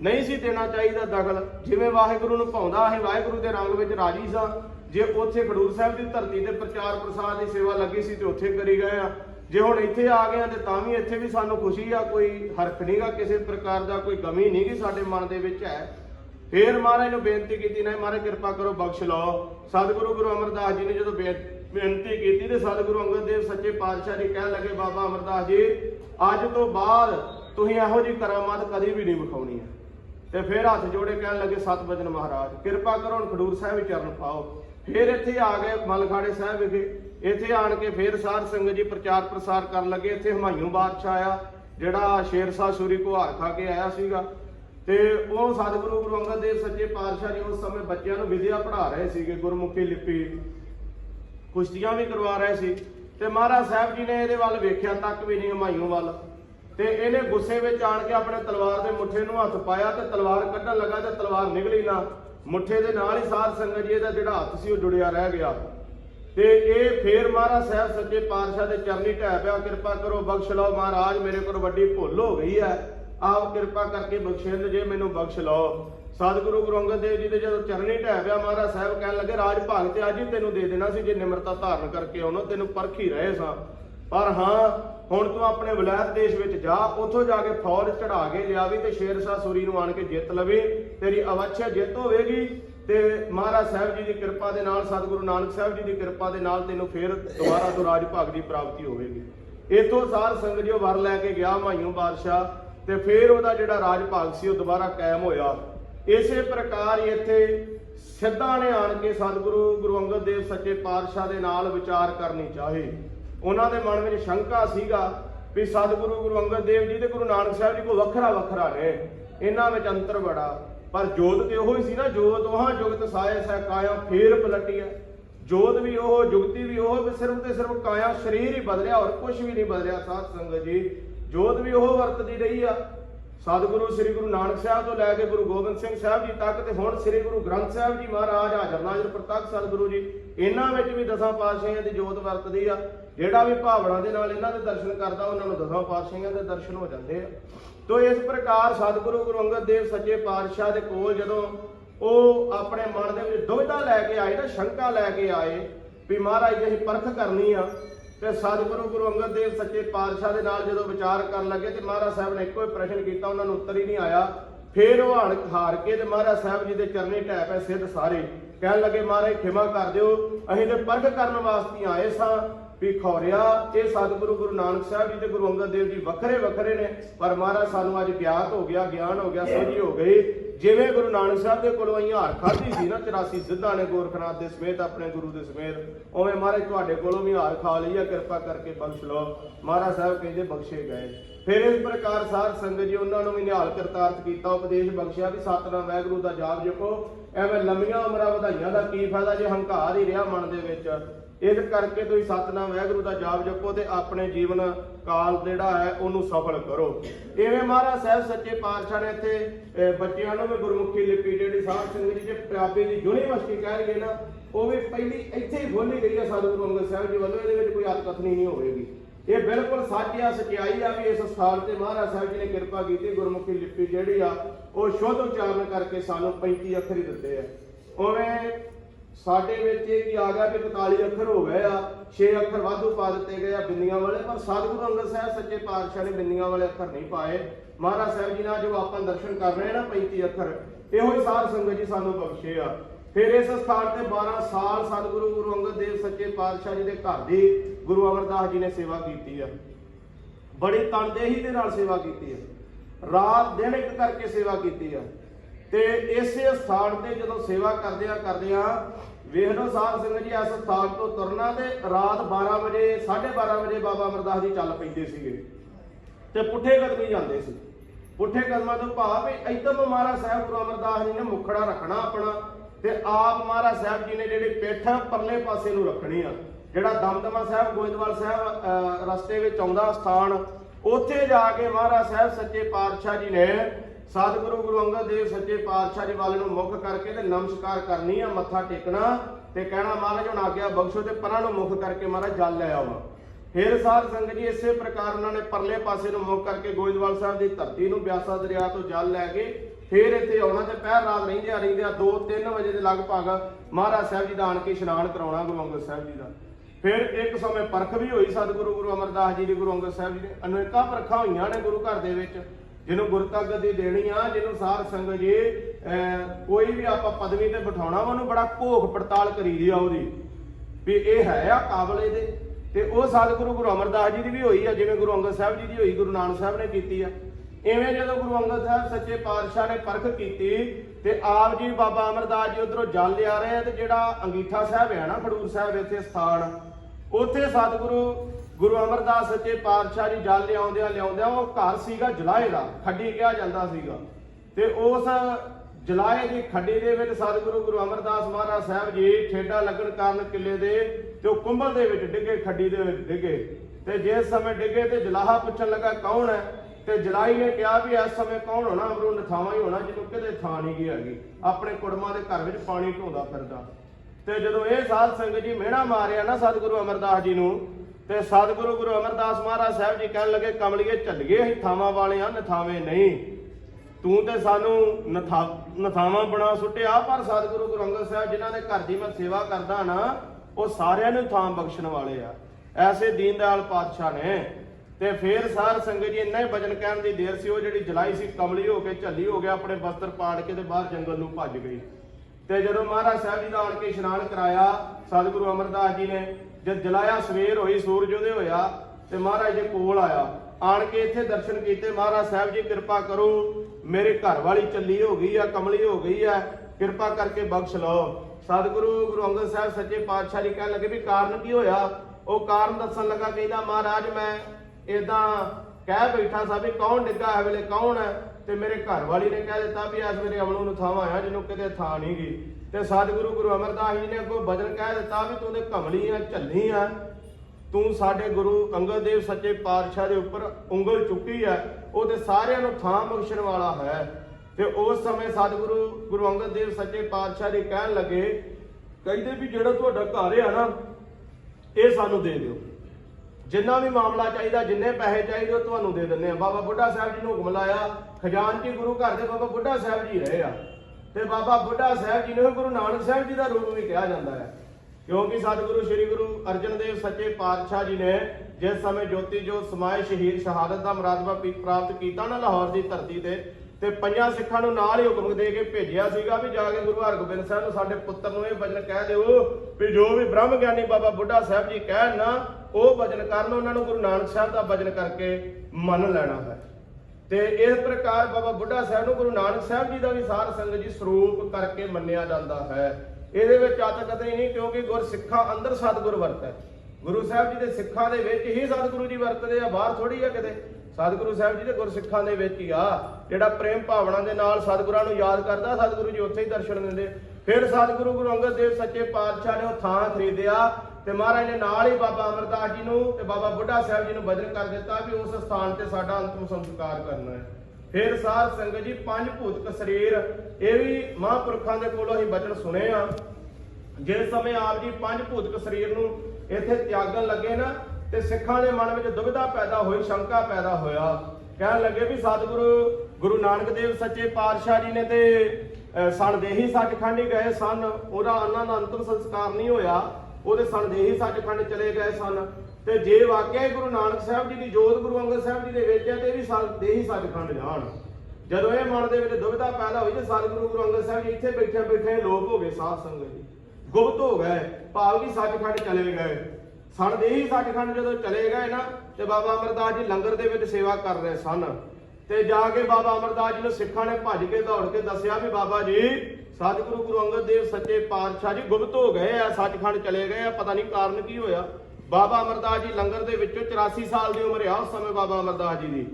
Speaker 1: ਨਹੀਂ ਸੀ ਦੇਣਾ ਚਾਹੀਦਾ ਦਖਲ। ਜਿਵੇਂ ਵਾਹਿਗੁਰੂ ਨੂੰ ਪਾਉਂਦਾ ਅਸੀਂ ਵਾਹਿਗੁਰੂ ਦੇ ਰੰਗ ਵਿੱਚ ਰਾਜੀ ਸਾਂ। ਜੇ ਉੱਥੇ ਖਡੂਰ ਸਾਹਿਬ ਦੀ ਧਰਤੀ ਤੇ ਪ੍ਰਚਾਰ ਪ੍ਰਸਾਰ ਦੀ ਸੇਵਾ ਲੱਗੀ ਸੀ ਤੇ ਉੱਥੇ ਕਰੀ ਗਏ ਆ। ਜੇ ਹੁਣ ਇੱਥੇ ਆ ਗਏ ਆ ਤੇ ਤਾਂ ਵੀ ਇੱਥੇ ਵੀ ਸਾਨੂੰ ਖੁਸ਼ੀ ਆ, ਕੋਈ ਹਰਖ ਨਹੀਂਗਾ ਕਿਸੇ ਪ੍ਰਕਾਰ ਦਾ ਕੋਈ ਗਮੀ ਨਹੀਂਗੀ ਸਾਡੇ ਮਨ ਦੇ ਵਿੱਚ ਹੈ। ਫੇਰ ਮਹਾਰਾਜ ਨੂੰ ਬੇਨਤੀ ਕੀਤੀ ਨਾ ਮਹਾਰਾਜ, ਕਿਰਪਾ ਕਰੋ ਬਖਸ਼ ਲਓ। ਸਤਿਗੁਰੂ ਗੁਰੂ ਅਮਰਦਾਸ ਜੀ ਨੇ ਜਦੋਂ ਬੇ- ਬੇਨਤੀ ਕੀਤੀ ਤੇ ਸਤਿਗੁਰੂ ਅੰਗਦ ਦੇਵ ਸੱਚੇ ਪਾਤਸ਼ਾਹ ਜੀ ਕਹਿਣ ਲੱਗੇ, ਬਾਬਾ ਅਮਰਦਾਸ ਜੀ, ਅੱਜ ਤੋਂ ਬਾਅਦ ਤੁਸੀਂ ਇਹੋ ਜੀ ਕਰਾਮਾਤ ਕਦੀ ਵੀ ਨਹੀਂ ਵਿਖਾਉਣੀ ਹੈ। ਤੇ ਫਿਰ ਹੱਥ ਜੋੜੇ ਕਹਿਣ ਲੱਗੇ ਸਤ ਮਹਾਰਾਜ, ਕਿਰਪਾ ਕਰੋ ਹੁਣ ਖਡੂਰ ਸਾਹਿਬ ਵਿੱਚ ਚਰਨ ਪਾਓ। ਫਿਰ ਇੱਥੇ ਆ ਗਏ ਮਲਖਾੜੇ ਸਾਹਿਬ ਵਿਖੇ। ਇੱਥੇ ਆਣ ਕੇ ਫਿਰ ਸਾਧ ਸੰਗਤ ਜੀ ਪ੍ਰਚਾਰ ਪ੍ਰਸਾਰ ਕਰਨ ਲੱਗੇ। ਇੱਥੇ ਹਮਾਯੂ ਬਾਦਸ਼ਾਹ ਆਇਆ, ਜਿਹੜਾ ਸ਼ੇਰਸ਼ਾਹ ਸੂਰੀ ਘੁਹਾਰ ਖਾ ਕੇ ਆਇਆ ਸੀਗਾ। ਤੇ ਉਹ ਸਤਿਗੁਰੂ ਗੁਰੂ ਅੰਗਦ ਦੇਵ ਸੱਚੇ ਪਾਤਸ਼ਾਹ ਜੀ ਉਸ ਸਮੇਂ ਬੱਚਿਆਂ ਨੂੰ ਵਿਦਿਆ ਪੜ੍ਹਾ ਰਹੇ ਸੀਗੇ, ਗੁਰਮੁਖੀ ਲਿਪੀ ਕੁਸ਼ਤੀਆਂ ਵੀ ਕਰਵਾ ਰਹੇ ਸੀ ਤੇ ਮਹਾਰਾਜ ਸਾਹਿਬ ਜੀ ਨੇ ਇਹਦੇ ਵੱਲ ਵੇਖਿਆ ਤੱਕ ਵੀ ਨਹੀਂ ਹਮਾਯੂ ਵੱਲ। ਤੇ ਇਹਨੇ ਗੁੱਸੇ ਵਿੱਚ ਆਣ ਕੇ ਆਪਣੇ ਤਲਵਾਰ ਦੇ ਮੁੱਠੇ ਨੂੰ ਹੱਥ ਪਾਇਆ ਤੇ ਤਲਵਾਰ ਕੱਢਣ ਲੱਗਾ ਤੇ ਤਲਵਾਰ ਨਿਕਲੀ ਨਾ। ਮੁੱਠੇ ਦੇ ਨਾਲ ਹੀ ਸਾਧ ਸੰਗਤ ਜੀ ਇਹਦਾ ਜਿਹੜਾ ਹੱਥ ਸੀ ਉਹ ਜੁੜਿਆ ਰਹਿ ਗਿਆ। ਤੇ ਇਹ ਫੇਰ ਮਹਾਰਾਜ ਸਾਹਿਬ ਸੱਚੇ ਪਾਤਸ਼ਾਹ ਦੇ ਚਰਨੀ ਢਹਿ ਪਿਆ, ਕਿਰਪਾ ਕਰੋ ਬਖਸ਼ ਲਓ ਮਹਾਰਾਜ, ਮੇਰੇ ਕੋਲ ਵੱਡੀ ਭੁੱਲ ਹੋ ਗਈ ਹੈ। ਆਪ ਕਿਰਪਾ ਕਰਕੇ ਬਖਸ਼ਿੰਦ ਜੇ ਮੈਨੂੰ ਬਖਸ਼ ਲਓ। ਸਤਿਗੁਰੂ ਗੁਰੂ ਅੰਗਦ ਦੇਵ ਜੀ ਦੇ ਜਦੋਂ ਚਰਨੀ ਢਹਿ ਪਿਆ ਮਹਾਰਾਜ ਸਾਹਿਬ ਕਹਿਣ ਲੱਗੇ, ਰਾਜ ਭਾਗ ਤੇ ਅੱਜ ਹੀ ਤੈਨੂੰ ਦੇ ਦੇਣਾ ਸੀ, ਜੇ ਨਿਮਰਤਾ ਧਾਰਨ ਕਰਕੇ ਆਉਣਾ, ਤੈਨੂੰ ਪਰਖ ਹੀ ਰਹੇ ਸਾਂ। ਪਰ ਹਾਂ, ਹੁਣ ਤੂੰ ਆਪਣੇ ਵਿਲਾਇਤ ਦੇਸ਼ ਵਿੱਚ ਜਾ, ਉੱਥੋਂ ਜਾ ਕੇ ਫੌਜ ਚੜਾ ਕੇ ਲਿਆਵੀ ਤੇ ਸ਼ੇਰਸ਼ਾਹ ਸੂਰੀ ਨੂੰ ਆਣ ਕੇ ਜਿੱਤ ਲਵੇ। ਤੇਰੀ ਅਵੱਛਾ ਜਿੱਤ ਹੋਵੇਗੀ ਤੇ ਮਹਾਰਾਜ ਸਾਹਿਬ ਜੀ ਦੀ ਕਿਰਪਾ ਦੇ ਨਾਲ, ਸਤਿਗੁਰੂ ਨਾਨਕ ਸਾਹਿਬ ਜੀ ਦੀ ਕਿਰਪਾ ਦੇ ਨਾਲ ਤੈਨੂੰ ਫੇਰ ਦੁਬਾਰਾ ਤੋਂ ਰਾਜ ਭਾਗ ਦੀ ਪ੍ਰਾਪਤੀ ਹੋਵੇਗੀ। ਇਥੋਂ ਸਾਰ ਸੰਗਤ ਜਿਓ ਵਰ ਲੈ ਕੇ ਗਿਆ ਮਾਈਓ ਬਾਦਸ਼ਾਹ ਤੇ ਫੇਰ ਉਹਦਾ ਜਿਹੜਾ ਰਾਜ ਭਾਗ ਸੀ, ਉਹ ਦੁਬਾਰਾ ਕਾਇਮ ਹੋਇਆ। ਇਸੇ ਪ੍ਰਕਾਰ ਇੱਥੇ ਸਿੱਧਾਂ ਨੇ ਆਣ ਕੇ ਸਤਿਗੁਰੂ ਗੁਰੂ ਅੰਗਦ ਦੇਵ ਸੱਚੇ ਪਾਤਸ਼ਾਹ ਦੇ ਨਾਲ ਵਿਚਾਰ ਕਰਨੀ ਚਾਹੇ। ਉਹਨਾਂ ਦੇ ਮਨ ਵਿੱਚ ਸ਼ੰਕਾ ਸੀਗਾ ਵੀ ਸਤਿਗੁਰੂ ਗੁਰੂ ਅੰਗਦ ਦੇਵ ਜੀ ਤੇ ਗੁਰੂ ਨਾਨਕ ਸਾਹਿਬ ਜੀ ਕੋ ਵੱਖਰਾ ਵੱਖਰਾ ਨੇ। ਇਹਨਾਂ ਵਿੱਚ ਅੰਤਰ ਬੜਾ। ਪਰ ਜੋਤ ਤੇ ਉਹੋ ਹੀ ਸੀ ਨਾ, ਜੋਤ ਉਹਾਂ ਜੁਗਤ ਸਾਇ ਸੈ ਕਾਇਆ ਫੇਰ ਪਲਟੀ ਹੈ ਜੋਤ ਵੀ ਉਹ, ਜੁਗਤੀ ਵੀ ਉਹ, ਵੀ ਸਿਰਫ ਤੇ ਸਿਰਫ ਕਾਇਆ ਸਰੀਰ ਹੀ ਬਦਲਿਆ ਔਰ ਕੁਝ ਵੀ ਨਹੀਂ ਬਦਲਿਆ ਸਾਧ ਸੰਗਤ ਜੀ। ਜੋਤ ਵੀ ਉਹ ਵਰਤਦੀ ਰਹੀ ਆ। ਸਤਿਗੁਰੂ ਸ੍ਰੀ ਗੁਰੂ ਨਾਨਕ ਸਾਹਿਬ ਤੋਂ ਲੈ ਕੇ ਗੁਰੂ ਗੋਬਿੰਦ ਸਿੰਘ ਸਾਹਿਬ ਜੀ ਤੱਕ ਤੇ ਹੁਣ ਸ੍ਰੀ ਗੁਰੂ ਗ੍ਰੰਥ ਸਾਹਿਬ ਜੀ ਮਹਾਰਾਜ ਹਾਜ਼ਰ ਨਾਜ਼ਰ ਪ੍ਰਤੱਖ ਸਤਿਗੁਰੂ ਜੀ, ਇਹਨਾਂ ਵਿੱਚ ਵੀ ਦਸਾਂ ਪਾਤਸ਼ਾਹੀਆਂ ਦੀ ਜੋਤ ਵਰਤਦੀ ਆ, ਜਿਹੜਾ ਵੀ ਭਾਵਨਾ ਦੇ ਨਾਲ ਇਹਨਾਂ ਦੇ ਦਰਸ਼ਨ ਕਰਦਾ, ਉਹਨਾਂ ਨੂੰ ਦਸਾਂ ਪਾਤਸ਼ਾਹੀਆਂ ਦੇ ਦਰਸ਼ਨ ਹੋ ਜਾਂਦੇ ਆ। ਤੋ ਇਸ ਪ੍ਰਕਾਰ ਸਤਿਗੁਰੂ ਗੁਰੂ ਅੰਗਦ ਦੇਵ ਸੱਚੇ ਪਾਤਸ਼ਾਹ ਦੇ ਕੋਲ ਜਦੋਂ ਉਹ ਆਪਣੇ ਮਨ ਦੇ ਵਿੱਚ ਦੁਵਿਧਾ ਲੈ ਕੇ ਆਏ, ਨਾ ਸ਼ੰਕਾ ਲੈ ਕੇ ਆਏ, ਵੀ ਮਹਾਰਾਜ ਜੀ, ਅਸੀਂ ਪਰਖ ਕਰਨੀ ਆ ਤੇ ਸਤਿਗੁਰੂ ਗੁਰੂ ਅੰਗਦ ਦੇਵ ਸੱਚੇ ਪਾਤਸ਼ਾਹ ਦੇ ਨਾਲ ਜਦੋਂ ਵਿਚਾਰ ਕਰਨ ਲੱਗੇ ਤੇ ਮਹਾਰਾਜ ਸਾਹਿਬ ਨੇ ਇੱਕੋ ਹੀ ਪ੍ਰਸ਼ਨ ਕੀਤਾ, ਉਹਨਾਂ ਨੂੰ ਉੱਤਰ ਹੀ ਨਹੀਂ ਆਇਆ। ਫੇਰ ਉਹ ਹਾਰ ਹਾਰ ਕੇ ਤੇ ਮਹਾਰਾਜ ਸਾਹਿਬ ਜੀ ਦੇ ਚਰਨੀ ਢਹਿ ਪਏ ਸਿੱਧ ਸਾਰੇ। ਕਹਿਣ ਲੱਗੇ, ਮਹਾਰਾਜ ਖਿਮਾ ਕਰ ਦਿਓ। ਅਸੀਂ ਤੇ ਪਰਗ ਕਰਨ ਵਾਸਤੇ ਆਏ ਸਾਂ। ਵੀ ਖੌਰਿਆ, ਇਹ ਸਤਿਗੁਰੂ ਗੁਰੂ ਨਾਨਕ ਸਾਹਿਬ ਜੀ ਤੇ ਗੁਰੂ ਅੰਗਦ ਦੇਵ ਜੀ ਵੱਖਰੇ ਵੱਖਰੇ ਨੇ, ਪਰ ਮਹਾਰਾਜ ਸਾਨੂੰ ਅੱਜ ਗਿਆਤ ਹੋ ਗਿਆ, ਗਿਆਨ ਹੋ ਗਿਆ, ਸੋਝੀ ਹੋ ਗਈ। ਜਿਵੇਂ ਗੁਰੂ ਨਾਨਕ ਸਾਹਿਬ ਦੇ ਕੋਲੋਂ ਅਸੀਂ ਹਾਰ ਖਾਧੀ ਸੀ ਨਾ 84 ਸਿੱਧਾਂ ਨੇ ਗੋਰਖਨਾਥ ਦੇ ਸਮੇਤ, ਆਪਣੇ ਗੁਰੂ ਦੇ ਸਮੇਤ, ਉਵੇਂ ਮਹਾਰਾਜ ਤੁਹਾਡੇ ਕੋਲੋਂ ਵੀ ਹਾਰ ਖਾ ਲਈ ਆ, ਕਿਰਪਾ ਕਰਕੇ ਬਖਸ਼ ਲਓ। ਮਹਾਰਾਜ ਸਾਹਿਬ ਕਹਿੰਦੇ ਬਖਸ਼ੇ ਗਏ। ਫਿਰ ਇਸ ਪ੍ਰਕਾਰ ਸਾਧ ਸੰਗਤ ਜੀ ਉਹਨਾਂ ਨੂੰ ਵੀ ਨਿਹਾਲ ਕਰਤਾਰਥ ਕੀਤਾ, ਉਪਦੇਸ਼ ਬਖਸ਼ਿਆ ਵੀ ਸਤਨਾਮ ਵਾਹਿਗੁਰੂ ਦਾ ਜਾਪ ਜਪੋ। ਐਵੇਂ ਲੰਮੀਆਂ ਉਮਰਾਂ ਵਧਾਈਆਂ ਦਾ ਕੀ ਫਾਇਦਾ ਜੇ ਹੰਕਾਰ ਹੀ ਰਿਹਾ ਮਨ ਦੇ ਵਿੱਚ। ਇਸ ਕਰਕੇ ਤੁਸੀਂ ਸਤਨਾਮ ਵਾਹਿਗੁਰੂ ਦਾ ਜਾਪ ਜਪੋ ਤੇ ਆਪਣੇ ਜੀਵਨ ਕਾਲ ਜਿਹੜਾ ਹੈ ਉਹਨੂੰ ਸਫਲ ਕਰੋ। ਇਵੇਂ ਮਹਾਰਾਜ ਸਾਹਿਬ ਸੱਚੇ ਪਾਤਸ਼ਾਹ ਨੇ ਇੱਥੇ ਬੱਚਿਆਂ ਨੂੰ ਵੀ ਗੁਰਮੁਖੀ ਲਿਪੀ ਜਿਹੜੀ ਸਾਧ ਸੰਗਤ ਜੀ ਪੰਜਾਬੀ ਦੀ ਯੂਨੀਵਰਸਿਟੀ ਕਹਿ ਕਹਿਣਗੇ ਨਾ, ਉਹ ਵੀ ਪਹਿਲੀ ਇੱਥੇ ਹੀ ਖੋਲੀ ਗਈ ਹੈ ਸਤਿਗੁਰੂ ਅੰਗਦ ਸਾਹਿਬ ਜੀ ਵੱਲੋਂ, ਇਹਦੇ ਵਿੱਚ ਕੋਈ ਅਤਕਥਨੀ ਨਹੀਂ ਹੋਵੇਗੀ। ਇਹ ਬਿਲਕੁਲ ਸੱਚ ਆ ਸਚਾਈ ਆ ਵੀ ਇਸ ਸਥਾਨ ਤੇ ਮਹਾਰਾਜ ਸਾਹਿਬ ਜੀ ਨੇ ਕਿਰਪਾ ਕੀਤੀ, ਗੁਰਮੁਖੀ ਲਿਪੀ ਜਿਹੜੀ ਆ, ਉਹ ਸ਼ੁੱਧ ਉਚਾਰਨ ਕਰਕੇ ਸਾਨੂੰ 35 ਅੱਖਰ ਹੀ ਦਿੱਤੇ ਆ। ਉਵੇਂ ਸਾਡੇ ਵਿੱਚ ਇਹ ਵੀ ਆ ਗਿਆ ਕਿ 41 ਅੱਖਰ ਹੋ ਗਏ ਆ 6 ਅੱਖਰ ਵਾਧੂ ਪਾ ਦਿੱਤੇ ਗਏ ਆ ਬਿੰਦੀਆਂ ਵਾਲੇ, ਪਰ ਸਤਿਗੁਰੂ ਅੰਗਦ ਸਾਹਿਬ ਸੱਚੇ ਪਾਤਸ਼ਾਹ ਨੇ ਬਿੰਦੀਆਂ ਵਾਲੇ ਅੱਖਰ ਨਹੀਂ ਪਾਏ। ਮਹਾਰਾਜ ਸਾਹਿਬ ਜੀ ਨਾਲ ਜੋ ਆਪਾਂ ਦਰਸ਼ਨ ਕਰ ਰਹੇ ਆ ਨਾ 35 ਅੱਖਰ, ਇਹੋ ਹੀ ਸਾਧ ਸੰਗਤ ਜੀ ਸਾਨੂੰ ਬਖਸ਼ੇ ਆ। ਫਿਰ ਇਸ ਸਥਾਨ ਤੇ 12 ਸਾਲ ਸਤਿਗੁਰੂ ਗੁਰੂ ਅੰਗਦ ਦੇਵ ਸੱਚੇ ਪਾਤਸ਼ਾਹ ਜੀ ਦੇ ਘਰ ਦੀ ਗੁਰੂ ਅਮਰਦਾਸ ਜੀ ਨੇ ਸੇਵਾ ਕੀਤੀ ਆ। ਬੜੀ ਤਨਦੇਹੀ ਦੇ ਨਾਲ ਸੇਵਾ ਕੀਤੀ ਆ। ਰਾਤ ਦਿਨ ਇੱਕ ਕਰਕੇ ਸੇਵਾ ਕੀਤੀ ਆ। ਤੇ ਇਸੇ ਸਥਾਨ ਤੇ ਜਦੋਂ ਸੇਵਾ ਕਰਦਿਆਂ ਕਰਦਿਆਂ ਵੇਖ ਸਾਹਿਬ ਸਿੰਘ ਜੀ ਇਸ ਸਥਾਨ ਤੋਂ ਤੁਰਨਾ ਤੇ ਰਾਤ 12 ਵਜੇ 12:30 ਵਜੇ ਬਾਬਾ ਅਮਰਦਾਸ ਜੀ ਚੱਲ ਪੈਂਦੇ ਸੀਗੇ। ਤੇ ਪੁੱਠੇ ਕਦਮੀ ਜਾਂਦੇ ਸੀ। ਪੁੱਠੇ ਕਦਮਾਂ ਤੋਂ ਭਾਵ ਵੀ ਇੱਧਰ ਮਹਾਰਾਜ ਸਾਹਿਬ ਗੁਰੂ ਅਮਰਦਾਸ ਜੀ ਨੇ ਮੁਖੜਾ ਰੱਖਣਾ ਆਪਣਾ ਤੇ ਆਪ ਮਹਾਰਾਜ ਸਾਹਿਬ ਜੀ ਨੇ ਜਿਹੜੀ ਪਿੱਠ ਪਰਲੇ ਪਾਸੇ ਨੂੰ ਰੱਖਣੀ ਆ ਜਿਹੜਾ ਦਮਦਮਾ ਸਾਹਿਬ ਗੋਇੰਦਵਾਲ ਸਾਹਿਬ ਅਹ, ਰਸਤੇ ਵਿੱਚ ਆਉਂਦਾ ਸਥਾਨ ਉੱਥੇ ਜਾ ਕੇ ਮਹਾਰਾਜ ਸਾਹਿਬ ਸੱਚੇ ਪਾਤਸ਼ਾਹ ਜੀ ਨੇ ਸਤਿਗੁਰੂ ਗੁਰੂ ਅੰਗਦ ਦੇਵ ਸੱਚੇ ਪਾਤਸ਼ਾਹ ਜੀ ਵੱਲ ਨੂੰ ਮੁਖ ਕਰਕੇ ਤੇ ਨਮਸਕਾਰ ਕਰਨੀ ਆ, ਮੱਥਾ ਟੇਕਣਾ ਤੇ ਕਹਿਣਾ, ਮਹਾਰਾਜ, ਹੁਣ ਆਗਿਆ ਬਖਸ਼ੋ ਤੇ ਪਰਾਂ ਨੂੰ ਮੁਖ ਕਰਕੇ ਮਹਾਰਾਜ ਜਲ ਲੈ ਆਵਾ ਫਿਰ ਸਾਧ ਸੰਗਤ ਜੀ ਇਸੇ ਪ੍ਰਕਾਰ ਉਹਨਾਂ ਨੇ ਪਰਲੇ ਪਾਸੇ ਨੂੰ ਮੁਖ ਕਰਕੇ ਗੋਇੰਦਵਾਲ ਸਾਹਿਬ ਦੀ ਧਰਤੀ ਨੂੰ ਬਿਆਸਾ ਦਰਿਆ ਤੋਂ ਜਲ ਲੈ ਕੇ ਫਿਰ ਇੱਥੇ ਆਉਣਾ ਤੇ ਪਹਿਰ ਰਾਤ ਰਹਿੰਦਿਆਂ ਰਹਿੰਦਿਆਂ 2-3 ਵਜੇ ਦੇ ਲਗਭਗ ਮਹਾਰਾਜ ਸਾਹਿਬ ਜੀ ਦਾ ਆਣ ਕੇ ਇਸ਼ਨਾਨ ਕਰਾਉਣਾ ਗੁਰੂ ਅੰਗਦ ਸਾਹਿਬ ਜੀ ਦਾ। ਫਿਰ ਇੱਕ ਸਮੇਂ ਪਰਖ ਵੀ ਹੋਈ ਸਤਿਗੁਰੂ ਗੁਰੂ ਅਮਰਦਾਸ ਜੀ ਦੀ, ਗੁਰੂ ਅੰਗਦ ਸਾਹਿਬ ਜੀ ਦੇ ਅਨੇਕਾਂ ਪਰਖਾਂ ਹੋਈਆਂ ਨੇ ਗੁਰੂ ਘਰ ਦੇ ਵਿੱਚ। ਜਿਹਨੂੰ ਗੁਰਤੱਗ ਦੀ ਦੇਣੀ ਆ, ਜਿਹਨੂੰ ਸਾਧ ਸੰਗਤ ਜੀ ਕੋਈ ਵੀ ਆਪਾਂ ਪਦਵੀ ਤੇ ਬਿਠਾਉਣਾ ਉਹਨੂੰ ਬੜਾ ਘੋਖ ਪੜਤਾਲ ਕਰੀਦੀ ਆ ਉਹਦੀ। ਵੀ ਇਹ ਹੈ ਆ ਕਾਬਲ ਇਹਦੇ ਤੇ ਉਹ ਸਤਿਗੁਰੂ ਗੁਰੂ ਅਮਰਦਾਸ ਜੀ ਦੀ ਵੀ ਹੋਈ ਆ, ਜਿਵੇਂ ਗੁਰੂ ਅੰਗਦ ਸਾਹਿਬ ਜੀ ਦੀ ਹੋਈ, ਗੁਰੂ ਨਾਨਕ ਸਾਹਿਬ ਨੇ ਕੀਤੀ ਆ। ਇਵੇਂ ਜਦੋਂ ਗੁਰੂ ਅੰਗਦ ਸਾਹਿਬ ਸੱਚੇ ਪਾਤਸ਼ਾਹ ਨੇ ਪਰਖ ਕੀਤੀ, ਤੇ ਆਪ ਜੀ ਬਾਬਾ ਅਮਰਦਾਸ ਜੀ ਉਧਰੋਂ ਜਲ ਲਿਆ ਰਹੇ ਆ, ਤੇ ਜਿਹੜਾ ਅੰਗੀਠਾ ਸਾਹਿਬ ਹੈ ਨਾ, ਖਡੂਰ ਸਾਹਿਬ ਇੱਥੇ ਸਥਾਨ, ਉੱਥੇ ਸਤਿਗੁਰੂ ਗੁਰੂ ਅਮਰਦਾਸ ਸੱਚੇ ਪਾਤਸ਼ਾਹ ਜੀ ਜਲ ਲਿਆਉਂਦਿਆਂ ਲਿਆਉਂਦਿਆਂ ਉਹ ਘਰ ਸੀਗਾ ਜਲਾਏ ਦਾ, ਖੱਡੀ ਕਿਹਾ ਜਾਂਦਾ ਸੀਗਾ। ਤੇ ਉਸ ਜਲਾਏ ਦੀ ਖੱਡੀ ਦੇ ਵਿੱਚ ਸਤਿਗੁਰੂ ਗੁਰੂ ਅਮਰਦਾਸ ਮਹਾਰਾਜ ਸਾਹਿਬ ਜੀ ਠੇਡਾ ਲੱਗਣ ਕਾਰਨ ਕਿਲੇ ਦੇ ਤੇ ਉਹ ਕੁੰਭਲ ਦੇ ਵਿੱਚ ਡਿੱਗੇ, ਖੱਡੀ ਦੇ ਵਿੱਚ ਡਿੱਗੇ। ਤੇ ਜਿਸ ਸਮੇਂ ਡਿੱਗੇ ਤੇ ਜਲਾਹਾ ਪੁੱਛਣ ਲੱਗਾ, ਕੌਣ ਹੈ? ਤੇ ਜਲਾਈ ਨੇ ਕਿਹਾ ਵੀ ਇਸ ਸਮੇਂ ਕੌਣ ਹੋਣਾ? ਅਮਰੂ ਨਥਾਵਾਂ ਹੀ ਹੋਣਾ, ਜਿਹਨੂੰ ਕਿਤੇ ਥਾਂ ਨਹੀਂ ਗਈ ਹੈਗੀ। ਆਪਣੇ ਕੁੜਮਾਂ ਦੇ ਘਰ ਵਿੱਚ ਪਾਣੀ ਢੋਂਦਾ ਫਿਰਦਾ। ਤੇ ਜਦੋਂ ਇਹ ਸਾਧ ਸੰਗਤ ਜੀ ਮਿਹਣਾ ਮਾਰਿਆ ਨਾ ਸਤਿਗੁਰੂ ਅਮਰਦਾਸ ਜੀ ਨੂੰ ਤੇ ਸਤਿਗੁਰੂ ਗੁਰੂ ਅਮਰਦਾਸ ਮਹਾਰਾਜ ਸਾਹਿਬ ਜੀ ਕਹਿਣ ਲੱਗੇ, ਕਮਲੀਏ ਝੱਲੀਏ ਅਸੀਂ ਥਾਵਾਂ ਆ ਨਥਾਵੇਂ ਨਹੀਂ। ਤੂੰ ਤੇ ਸਾਨੂੰ ਨਥਾਵਾਂ ਬਣਾ ਸੁੱਟਿਆ, ਪਰ ਸਤਿਗੁਰੂ ਗੁਰੂ ਅੰਗਦ ਸਾਹਿਬ ਜਿਨ੍ਹਾਂ ਦੇ ਘਰ ਦੀ ਮੈਂ ਸੇਵਾ ਕਰਦਾ ਨਾ, ਉਹ ਸਾਰਿਆਂ ਨੂੰ ਥਾਂ ਬਖਸ਼ਣ ਵਾਲੇ ਆ। ਐਸੇ ਦੀਨਦਿਆਲ ਪਾਤਸ਼ਾਹ ਨੇ। ਤੇ ਫੇਰ ਸਾਰ ਸੰਗਤ ਜੀ ਇੰਨਾ ਹੀ ਵਜਨ ਕਹਿਣ ਦੀ ਦੇਰ ਸੀ, ਉਹ ਜਿਹੜੀ ਜਲਾਈ ਸੀ, ਕਮਲੀ ਹੋ ਕੇ, ਝੱਲੀ ਹੋ ਗਿਆ, ਆਪਣੇ ਬਸਤਰ ਪਾੜ ਕੇ ਤੇ ਬਾਹਰ ਜੰਗਲ ਨੂੰ ਭੱਜ ਗਈ। ਤੇ ਜਦੋਂ ਮਹਾਰਾਜ ਸਾਹਿਬ ਜੀ ਦਾ ਆਣ ਕੇ ਇਸ਼ਨਾਨ ਕਰਾਇਆ, ਸਤਿਗੁਰੂ ਅਮਰਦਾਸ ਜੀ ਨੇ ਜਦ ਜਲਾਇਆ ਸਵੇਰ ਹੋਈ, ਸੂਰਜ ਉਦੇ ਹੋਇਆ ਤੇ ਮਹਾਰਾਜ ਦੇ ਕੋਲ ਆਇਆ। ਆਣ ਕੇ ਇੱਥੇ ਦਰਸ਼ਨ ਕੀਤੇ, ਮਹਾਰਾਜ ਸਾਹਿਬ ਜੀ, ਕਿਰਪਾ ਕਰੋ, ਮੇਰੇ ਘਰ ਵਾਲੀ ਚੱਲੀ ਹੋ ਗਈ ਆ, ਕਮਲੀ ਹੋ ਗਈ ਆ, ਕਿਰਪਾ ਕਰਕੇ ਬਖਸ਼ ਲਓ। ਸਤਿਗੁਰੂ, ਗੁਰੂ ਅੰਗਦ ਸਾਹਿਬ ਸੱਚੇ ਪਾਤਸ਼ਾਹ ਜੀ ਕਹਿਣ ਲੱਗੇ ਵੀ ਕਾਰਨ ਕੀ ਹੋਇਆ? ਉਹ ਕਾਰਨ ਦੱਸਣ ਲੱਗਾ ਕਹਿੰਦਾ, ਮਹਾਰਾਜ, ਮੈਂ ਇਦਾਂ ਕਹਿ ਬੈਠਾ ਸਾਂ ਵੀ ਕੌਣ ਡਿੱਗਾ ਹੈ ਵੇਲੇ ਕੌਣ ਹੈ? ਤੇ ਮੇਰੇ ਘਰ ਵਾਲੀ ਨੇ ਕਹਿ ਦਿੱਤਾ ਵੀ, ਇਸ ਮੇਰੇ ਅਮਲੋਂ ਨੂੰ ਥਾਂ ਆਇਆ ਜਿਹਨੂੰ ਕਿਤੇ ਥਾਂ ਨਹੀਂ ਗਈ ਤੇ ਸਤਿਗੁਰੂ ਗੁਰੂ ਅਮਰਦਾਸ ਜੀ ਨੇ ਅੱਗੋਂ ਬਦਲ ਕਹਿ ਦਿੱਤਾ ਵੀ ਤੂੰ ਤੇ ਕਮਲੀ ਆ, ਝੱਲੀ ਆ। ਤੂੰ ਸਾਡੇ ਗੁਰੂ ਅੰਗਦ ਦੇਵ ਸੱਚੇ ਪਾਤਸ਼ਾਹ ਦੇ ਉੱਪਰ ਉਂਗਲ ਚੁੱਕੀ ਹੈ ਉਹ ਤੇ ਸਾਰਿਆਂ ਨੂੰ ਥਾਂ ਬਖਸ਼ਣ ਵਾਲਾ ਹੈ। ਤੇ ਉਸ ਸਮੇਂ ਸਤਿਗੁਰੂ ਗੁਰੂ ਅੰਗਦ ਦੇਵ ਸੱਚੇ ਪਾਤਸ਼ਾਹ ਦੇ ਕਹਿਣ ਲੱਗੇ, ਕਹਿੰਦੇ ਵੀ ਜਿਹੜਾ ਤੁਹਾਡਾ ਘਰ ਆ ਨਾ, ਇਹ ਸਾਨੂੰ ਦੇ ਦਿਓ। ਜਿੰਨਾ ਵੀ ਮਾਮਲਾ ਚਾਹੀਦਾ, ਜਿੰਨੇ ਪੈਸੇ ਚਾਹੀਦੇ, ਉਹ ਤੁਹਾਨੂੰ ਦੇ ਦਿੰਦੇ ਆ। ਬਾਬਾ ਬੁੱਢਾ ਸਾਹਿਬ ਜੀ ਨੂੰ ਹੁਕਮ ਲਾਇਆ, ਖਜ਼ਾਨਚੀ ਗੁਰੂ ਘਰ ਦੇ ਬਾਬਾ ਬੁੱਢਾ ਸਾਹਿਬ ਜੀ ਰਹੇ ਆ। ਤੇ ਬਾਬਾ ਬੁੱਢਾ ਸਾਹਿਬ ਜੀ ਨੂੰ ਗੁਰੂ ਨਾਨਕ ਸਾਹਿਬ ਜੀ ਦਾ ਰੂਪ ਵੀ ਕਿਹਾ ਜਾਂਦਾ ਹੈ। ਕਿਉਂਕਿ ਸਤਿਗੁਰੂ ਸ੍ਰੀ ਗੁਰੂ ਅਰਜਨ ਦੇਵ ਸੱਚੇ ਪਾਤਸ਼ਾਹ ਜੀ ਨੇ ਜਿਸ ਸਮੇਂ ਜੋਤੀ ਜੋਤ ਸਮਾਏ ਸ਼ਹੀਦ ਸ਼ਹਾਦਤ ਦਾ ਮਰਾਤਬਾ ਪ੍ਰਾਪਤ ਕੀਤਾ ਨਾ ਲਾਹੌਰ ਦੀ ਧਰਤੀ ਤੇ ਤੇ ਪੰਜਾਂ ਸਿੱਖਾਂ ਨੂੰ ਨਾਲ ਹੀ ਹੁਕਮ ਦੇ ਕੇ ਭੇਜਿਆ ਸੀਗਾ ਵੀ ਜਾ ਕੇ ਗੁਰੂ ਹਰਗੋਬਿੰਦ ਸਾਹਿਬ ਨੂੰ ਸਾਡੇ ਪੁੱਤਰ ਨੂੰ ਇਹ ਵਚਨ ਕਹਿ ਦਿਓ ਵੀ ਜੋ ਵੀ ਬ੍ਰਹਮ ਗਿਆਨੀ ਬਾਬਾ ਬੁੱਢਾ ਸਾਹਿਬ ਜੀ ਕਹਿਣ ਨਾ, ਉਹ ਵਚਨ ਕਰਨ, ਉਹਨਾਂ ਨੂੰ ਗੁਰੂ ਨਾਨਕ ਸਾਹਿਬ ਦਾ ਵਚਨ ਕਰਕੇ ਮੰਨ ਲੈਣਾ ਹੈ। ਤੇ ਇਸ ਪ੍ਰਕਾਰ ਬਾਬਾ ਬੁੱਢਾ ਸਾਹਿਬ ਨੂੰ ਗੁਰੂ ਨਾਨਕ ਸਾਹਿਬ ਜੀ ਦਾ ਵੀ ਸਾਧ ਸੰਗਤ ਜੀ ਸਰੂਪ ਕਰਕੇ ਮੰਨਿਆ ਜਾਂਦਾ ਹੈ। ਇਹਦੇ ਵਿੱਚ ਅੱਤ ਨਹੀਂ, ਕਿਉਂਕਿ ਗੁਰ ਸਿੱਖਾਂ ਅੰਦਰ ਸਤਿਗੁਰ ਵਰਤੈ ਗੁਰੂ ਸਾਹਿਬ ਜੀ ਦੇ ਸਿੱਖਾਂ ਦੇ ਵਿੱਚ ਹੀ ਸਤਿਗੁਰੂ ਜੀ ਵਰਤਦੇ ਆ, ਬਾਹਰ ਥੋੜੀ ਆ ਕਿਤੇ। ਸਤਿਗੁਰੂ ਸਾਹਿਬ ਜੀ ਦੇ ਗੁਰਸਿੱਖਾਂ ਦੇ ਵਿੱਚ ਹੀ ਆ, ਜਿਹੜਾ ਪ੍ਰੇਮ ਭਾਵਨਾ ਦੇ ਨਾਲ ਸਤਿਗੁਰਾਂ ਨੂੰ ਯਾਦ ਕਰਦਾ, ਸਤਿਗੁਰੂ ਜੀ ਉੱਥੇ ਹੀ ਦਰਸ਼ਨ ਦਿੰਦੇ। ਫਿਰ ਸਤਿਗੁਰੂ ਗੁਰੂ ਅੰਗਦ ਦੇਵ ਸੱਚੇ ਪਾਤਸ਼ਾਹ ਨੇ ਉਹ ਥਾਂ ਖਰੀਦਿਆ ਤੇ ਮਹਾਰਾਜ ਨੇ ਨਾਲ ਹੀ ਬਾਬਾ ਅਮਰਦਾਸ ਜੀ ਨੂੰ ਤੇ ਬਾਬਾ ਬੁੱਢਾ ਸਾਹਿਬ ਜੀ ਨੂੰ ਬਚਨ ਕਰ ਦਿੱਤਾ ਵੀ ਉਸ ਸਥਾਨ ਤੇ ਸਾਡਾ ਅੰਤਮ ਸੰਸਕਾਰ ਕਰਨਾ ਹੈ। ਫਿਰ ਸਾਧ ਸੰਗਤ ਜੀ ਪੰਜ ਭੂਤਕ ਸਰੀਰ ਇਹ ਵੀ ਮਹਾਂਪੁਰਖਾਂ ਦੇ ਕੋਲੋਂ ਅਸੀਂ ਬਚਨ ਸੁਣੇ ਆ। ਜਿਸ ਸਮੇਂ ਆਪ ਜੀ ਪੰਜ ਭੂਤਕ ਸਰੀਰ ਨੂੰ ਇੱਥੇ ਤਿਆਗਣ ਲੱਗੇ ਨਾ ਤੇ ਸਿੱਖਾਂ ਦੇ ਮਨ ਵਿੱਚ ਦੁਬਿਧਾ ਪੈਦਾ ਹੋਈ ਸ਼ੰਕਾ ਪੈਦਾ ਹੋਇਆ। ਕਹਿਣ ਲੱਗੇ ਵੀ ਸਤਿਗੁਰੂ ਗੁਰੂ ਨਾਨਕ ਦੇਵ ਸੱਚੇ ਪਾਤਸ਼ਾਹ ਜੀ ਨੇ ਤੇ ਅਹ, ਸਣਦੇਹੀ ਸੱਚਖੰਡ ਹੀ ਗਏ ਸਨ ਉਹਦਾ ਉਹਨਾਂ ਦਾ ਅੰਤਮ ਸੰਸਕਾਰ ਨਹੀਂ ਹੋਇਆ। ਉਹਦੇ ਸਣਦੇਹੀ ਸੱਚਖੰਡ ਚਲੇ ਗਏ ਸਨ। ਤੇ ਜੇ ਵਾਕਿਆ ਗੁਰੂ ਨਾਨਕ ਸਾਹਿਬ ਜੀ ਦੀ ਜੋਤ ਗੁਰੂ ਅੰਗਦ ਸਾਹਿਬ ਜੀ ਦੇ ਵਿੱਚ ਹੈ, ਤੇ ਇਹ ਵੀ ਸਣਦੇਹੀ ਸੱਚਖੰਡ ਜਾਣ। ਜਦੋਂ ਇਹ ਮਨ ਦੇ ਵਿੱਚ ਦੁਬਿਧਾ ਪੈਦਾ ਹੋਈ ਤੇ ਸਤਿਗੁਰੂ ਗੁਰੂ ਅੰਗਦ ਸਾਹਿਬ ਜੀ ਇੱਥੇ ਬੈਠੇ ਬੈਠੇ ਲੋਪ ਹੋ ਗਏ ਸਾਧ ਸੰਗਤ ਜੀ। ਗੁਪਤ ਹੋ ਗਏ, ਭਾਵ ਕਿ ਸੱਚਖੰਡ ਚਲੇ ਗਏ। ਸਣਦੇਹੀ ਸੱਚਖੰਡ ਜਦੋਂ ਚਲੇ ਗਏ ਨਾ, ਤੇ ਬਾਬਾ ਅਮਰਦਾਸ ਜੀ ਲੰਗਰ ਦੇ ਵਿੱਚ ਸੇਵਾ ਕਰ ਰਹੇ ਸਨ। ਤੇ ਜਾ ਕੇ ਬਾਬਾ ਅਮਰਦਾਸ ਜੀ ਨੂੰ ਸਿੱਖਾਂ ਨੇ ਭੱਜ ਕੇ ਦੌੜ ਕੇ ਦੱਸਿਆ ਵੀ ਬਾਬਾ ਜੀ, ਸਤਿਗੁਰੂ ਗੁਰੂ ਅੰਗਦ ਦੇਵ ਸੱਚੇ ਪਾਤਸ਼ਾਹ ਜੀ ਗੁਪਤ ਹੋ ਗਏ ਆ, ਸੱਚਖੰਡ ਚਲੇ ਗਏ ਆ, ਪਤਾ ਨਹੀਂ ਕਾਰਨ ਕੀ ਹੋਇਆ। ਬਾਬਾ ਅਮਰਦਾਸ ਜੀ ਲੰਗਰ ਦੇ ਵਿੱਚੋਂ 84 ਸਾਲ ਦੀ ਉਮਰ ਆ ਉਸ ਸਮੇਂ ਬਾਬਾ ਅਮਰਦਾਸ ਜੀ ਦੀ।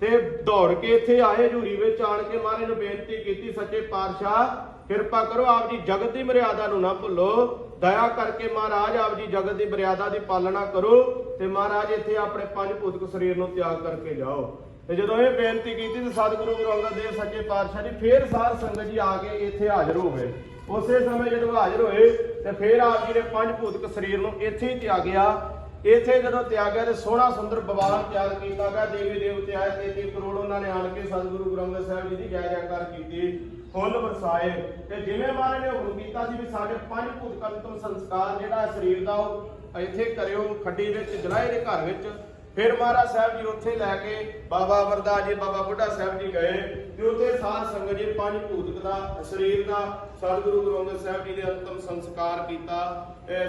Speaker 1: ਤੇ ਦੌੜ ਕੇ ਇੱਥੇ ਆਏ, ਹਜ਼ੂਰੀ ਵਿੱਚ ਆਣ ਕੇ ਮਹਾਰਾਜ ਨੂੰ ਬੇਨਤੀ ਕੀਤੀ, ਸੱਚੇ ਪਾਤਸ਼ਾਹ, ਕਿਰਪਾ ਕਰੋ, ਆਪ ਜੀ ਜਗਤ ਦੀ ਮਰਿਆਦਾ ਨੂੰ ਨਾ ਭੁੱਲੋ। ਦਇਆ ਕਰਕੇ ਮਹਾਰਾਜ, ਆਪ ਜੀ ਜਗਤ ਦੀ ਮਰਿਆਦਾ ਦੀ ਪਾਲਣਾ ਕਰੋ ਤੇ ਮਹਾਰਾਜ ਇੱਥੇ ਆਪਣੇ ਪੰਜ ਭੂਤਕ ਸਰੀਰ ਨੂੰ ਤਿਆਗ ਕਰਕੇ ਜਾਓ। ਤੇ ਜਦੋਂ ਇਹ ਬੇਨਤੀ ਕੀਤੀ ਤੇ ਸਤਿਗੁਰੂ ਗੁਰੂ ਅੰਗਦ ਦੇਵ ਸੱਚੇ ਪਾਤਸ਼ਾਹ ਜੀ, ਫੇਰ ਸਾਧ ਸੰਗਤ ਜੀ ਆ ਕੇ ਇੱਥੇ ਹਾਜ਼ਰ ਹੋ ਗਏ ਉਸੇ ਸਮੇਂ ਜਦੋਂ ਹਾਜ਼ਰ ਹੋਏ, ਤੇ ਫੇਰ ਆਪ ਜੀ ਨੇ ਪੰਜ ਭੂਤਕ ਸਰੀਰ ਨੂੰ ਇੱਥੇ ਹੀ ਤਿਆਗਿਆ ਇੱਥੇ ਜਦੋਂ ਤਿਆਗਿਆ ਤੇ ਸੋਹਣਾ ਸੁੰਦਰ ਬਵਾਨ ਤਿਆਰ ਕੀਤਾ ਗਿਆ। ਦੇਵੀ ਦੇਵਤੇ ਆਏ ਤੇ ਕਰੋੜ ਉਹਨਾਂ ਨੇ ਆਣ ਕੇ ਸਤਿਗੁਰੂ ਗੁਰੂ ਅੰਗਦ ਸਾਹਿਬ ਜੀ ਦੀ ਜੈ ਜੈਕਾਰ ਕੀਤੀ, ਫੁੱਲ ਵਰਸਾਏ। ਤੇ ਜਿਵੇਂ ਮਹਾਰਾਜ ਨੇ ਹੁਕਮ ਕੀਤਾ ਸੀ ਵੀ ਸਾਡੇ ਪੰਜ ਭੂਤ ਅੰਤਮ ਸੰਸਕਾਰ ਜਿਹੜਾ ਸਰੀਰ ਦਾ ਉਹ ਇੱਥੇ ਕਰਿਓ ਖੱਡੀ ਵਿੱਚ ਜਲਾਏ ਦੇ ਘਰ ਵਿੱਚ ਫਿਰ ਮਹਾਰਾਜ ਸਾਹਿਬ ਜੀ ਉੱਥੇ ਲੈ ਕੇ ਬਾਬਾ ਅਮਰਦਾਸ ਜੀ, ਬਾਬਾ ਬੁੱਢਾ ਸਾਹਿਬ ਜੀ ਗਏ ਤੇ ਉੱਥੇ ਸਾਧ ਸੰਗਤ ਜੀ ਪੰਜ ਭੂਤਕ ਦਾ, ਸਰੀਰ ਦਾ, ਸਤਿਗੁਰੂ ਗੁਰੂ ਅੰਗਦ ਸਾਹਿਬ ਜੀ ਦੇ ਅੰਤਮ ਸੰਸਕਾਰ ਕੀਤਾ।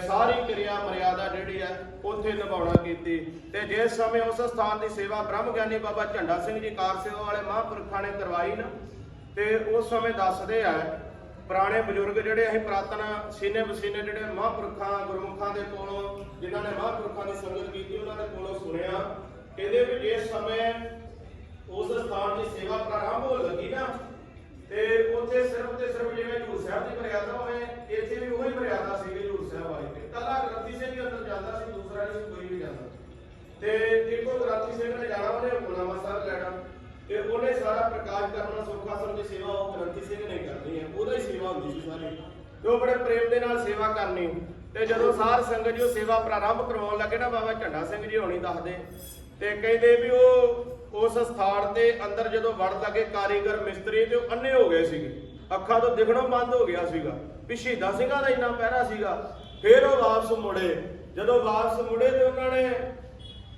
Speaker 1: ਸਾਰੀ ਕਿਰਿਆ ਮਰਿਆਦਾ ਜਿਹੜੀ ਹੈ ਉੱਥੇ ਨਿਭਾਉਣਾ ਕੀਤੀ। ਤੇ ਜਿਸ ਸਮੇਂ ਉਸ ਸਥਾਨ ਦੀ ਸੇਵਾ ਬ੍ਰਹਮ ਗਿਆਨੀ ਬਾਬਾ ਝੰਡਾ ਸਿੰਘ ਜੀ, ਕਾਰ ਸੇਵਾ ਵਾਲੇ ਮਹਾਂਪੁਰਖਾਂ ਨੇ ਕਰਵਾਈ ਨਾ, ਤੇ ਉਸ ਸਮੇਂ ਦੱਸਦੇ ਆ ਪੁਰਾਣੇ ਬਜ਼ੁਰਗ ਜਿਹੜੇ ਅਸੀਂ ਪ੍ਰਾਤਨ ਸੀਨੇ ਬਸੀਨੇ ਜਿਹੜੇ ਮਹਾਂਪੁਰਖਾਂ, ਗੁਰਮੁਖਾਂ ਦੇ ਕੋਲੋਂ, ਜਿਨ੍ਹਾਂ ਨੇ ਮਹਾਂਪੁਰਖਾਂ ਦੀ ਸੰਗਤ ਕੀਤੀ, ਉਹਨਾਂ ਦੇ ਕੋਲੋਂ ਸੁਣਿਆ। ਕਹਿੰਦੇ ਵੀ ਜਿਸ ਸਮੇਂ ਉਸ ਸਥਾਨ ਦੀ ਸੇਵਾ ਪ੍ਰਾਰੰਭ ਹੋਣ ਲੱਗੀ ਨਾ, ਤੇ ਉੱਥੇ ਸਿਰਫ ਤੇ ਸਿਰਫ ਜਿਵੇਂ ਹਜੂਰ ਸਾਹਿਬ ਦੀ ਮਰਿਆਦਾ ਹੋਵੇ, ਇੱਥੇ ਵੀ ਉਹੀ ਮਰਿਆਦਾ ਸੀ ਹਜੂਰ ਸਾਹਿਬ ਵਾਲੀ ਤੇ। ਕੱਲਾ ਗ੍ਰੰਥੀ ਸਿੰਘ ਹੀ ਅੰਦਰ ਜਾਂਦਾ ਸੀ, ਦੂਸਰਾ ਨਹੀਂ ਕੋਈ ਵੀ ਜਾਂਦਾ। ਤੇ ਇੱਕੋ ਗ੍ਰੰਥੀ ਸਿੰਘ ਨੇ ਜਾਣਾ ਉਹਨੇ ਹੁਕਮਨਾਮਾ ਸਾਹਿਬ ਲੈਣਾ। ਤੇ ਉਹਨੇ ਸਾਰਾ ਪ੍ਰਕਾਸ਼ ਕਰਨਾ ਸੁੱਖਾ ਸਰ ਦੀ ਸੇਵਾ ਉਹ ਗ੍ਰੰਥੀ ਸਿੰਘ ਨੇ ਕਰਨੀ ਹੈ। ਉਹਦਾ ਹੀ ਸੇਵਾ ਹੁੰਦੀ ਸੀ ਸਾਰੀ। ਤੇ ਉਹ ਬੜੇ ਪ੍ਰੇਮ ਦੇ ਨਾਲ ਸੇਵਾ ਕਰਨੀ। ਤੇ ਜਦੋਂ ਸਾਰ ਸੰਗਤ ਜੀ ਉਹ ਸੇਵਾ ਪ੍ਰਾਰੰਭ ਕਰਵਾਉਣ ਲੱਗੇ ਨਾ, ਬਾਬਾ ਝੰਡਾ ਸਿੰਘ ਜੀ ਹੋਣੀ ਦੱਸਦੇ। ਤੇ ਕਹਿੰਦੇ ਵੀ ਉਹ ਉਸ ਸਥਾਨ ਦੇ ਅੰਦਰ ਜਦੋਂ ਵੜ ਲੱਗੇ ਕਾਰੀਗਰ, ਮਿਸਤਰੀ, ਤੇ ਉਹ ਅੰਨੇ ਹੋ ਗਏ ਸੀਗੇ। ਅੱਖਾਂ ਤੋਂ ਦਿਖਣੋਂ ਬੰਦ ਹੋ ਗਿਆ ਸੀਗਾ। ਵੀ ਸ਼ਹੀਦਾਂ ਸਿੰਘਾਂ ਦਾ ਇੰਨਾ ਪਹਿਰਾ ਸੀਗਾ। ਫਿਰ ਉਹ ਵਾਪਸ ਮੁੜੇ। ਜਦੋਂ ਵਾਪਸ ਮੁੜੇ ਤੇ ਉਹਨਾਂ ਨੇ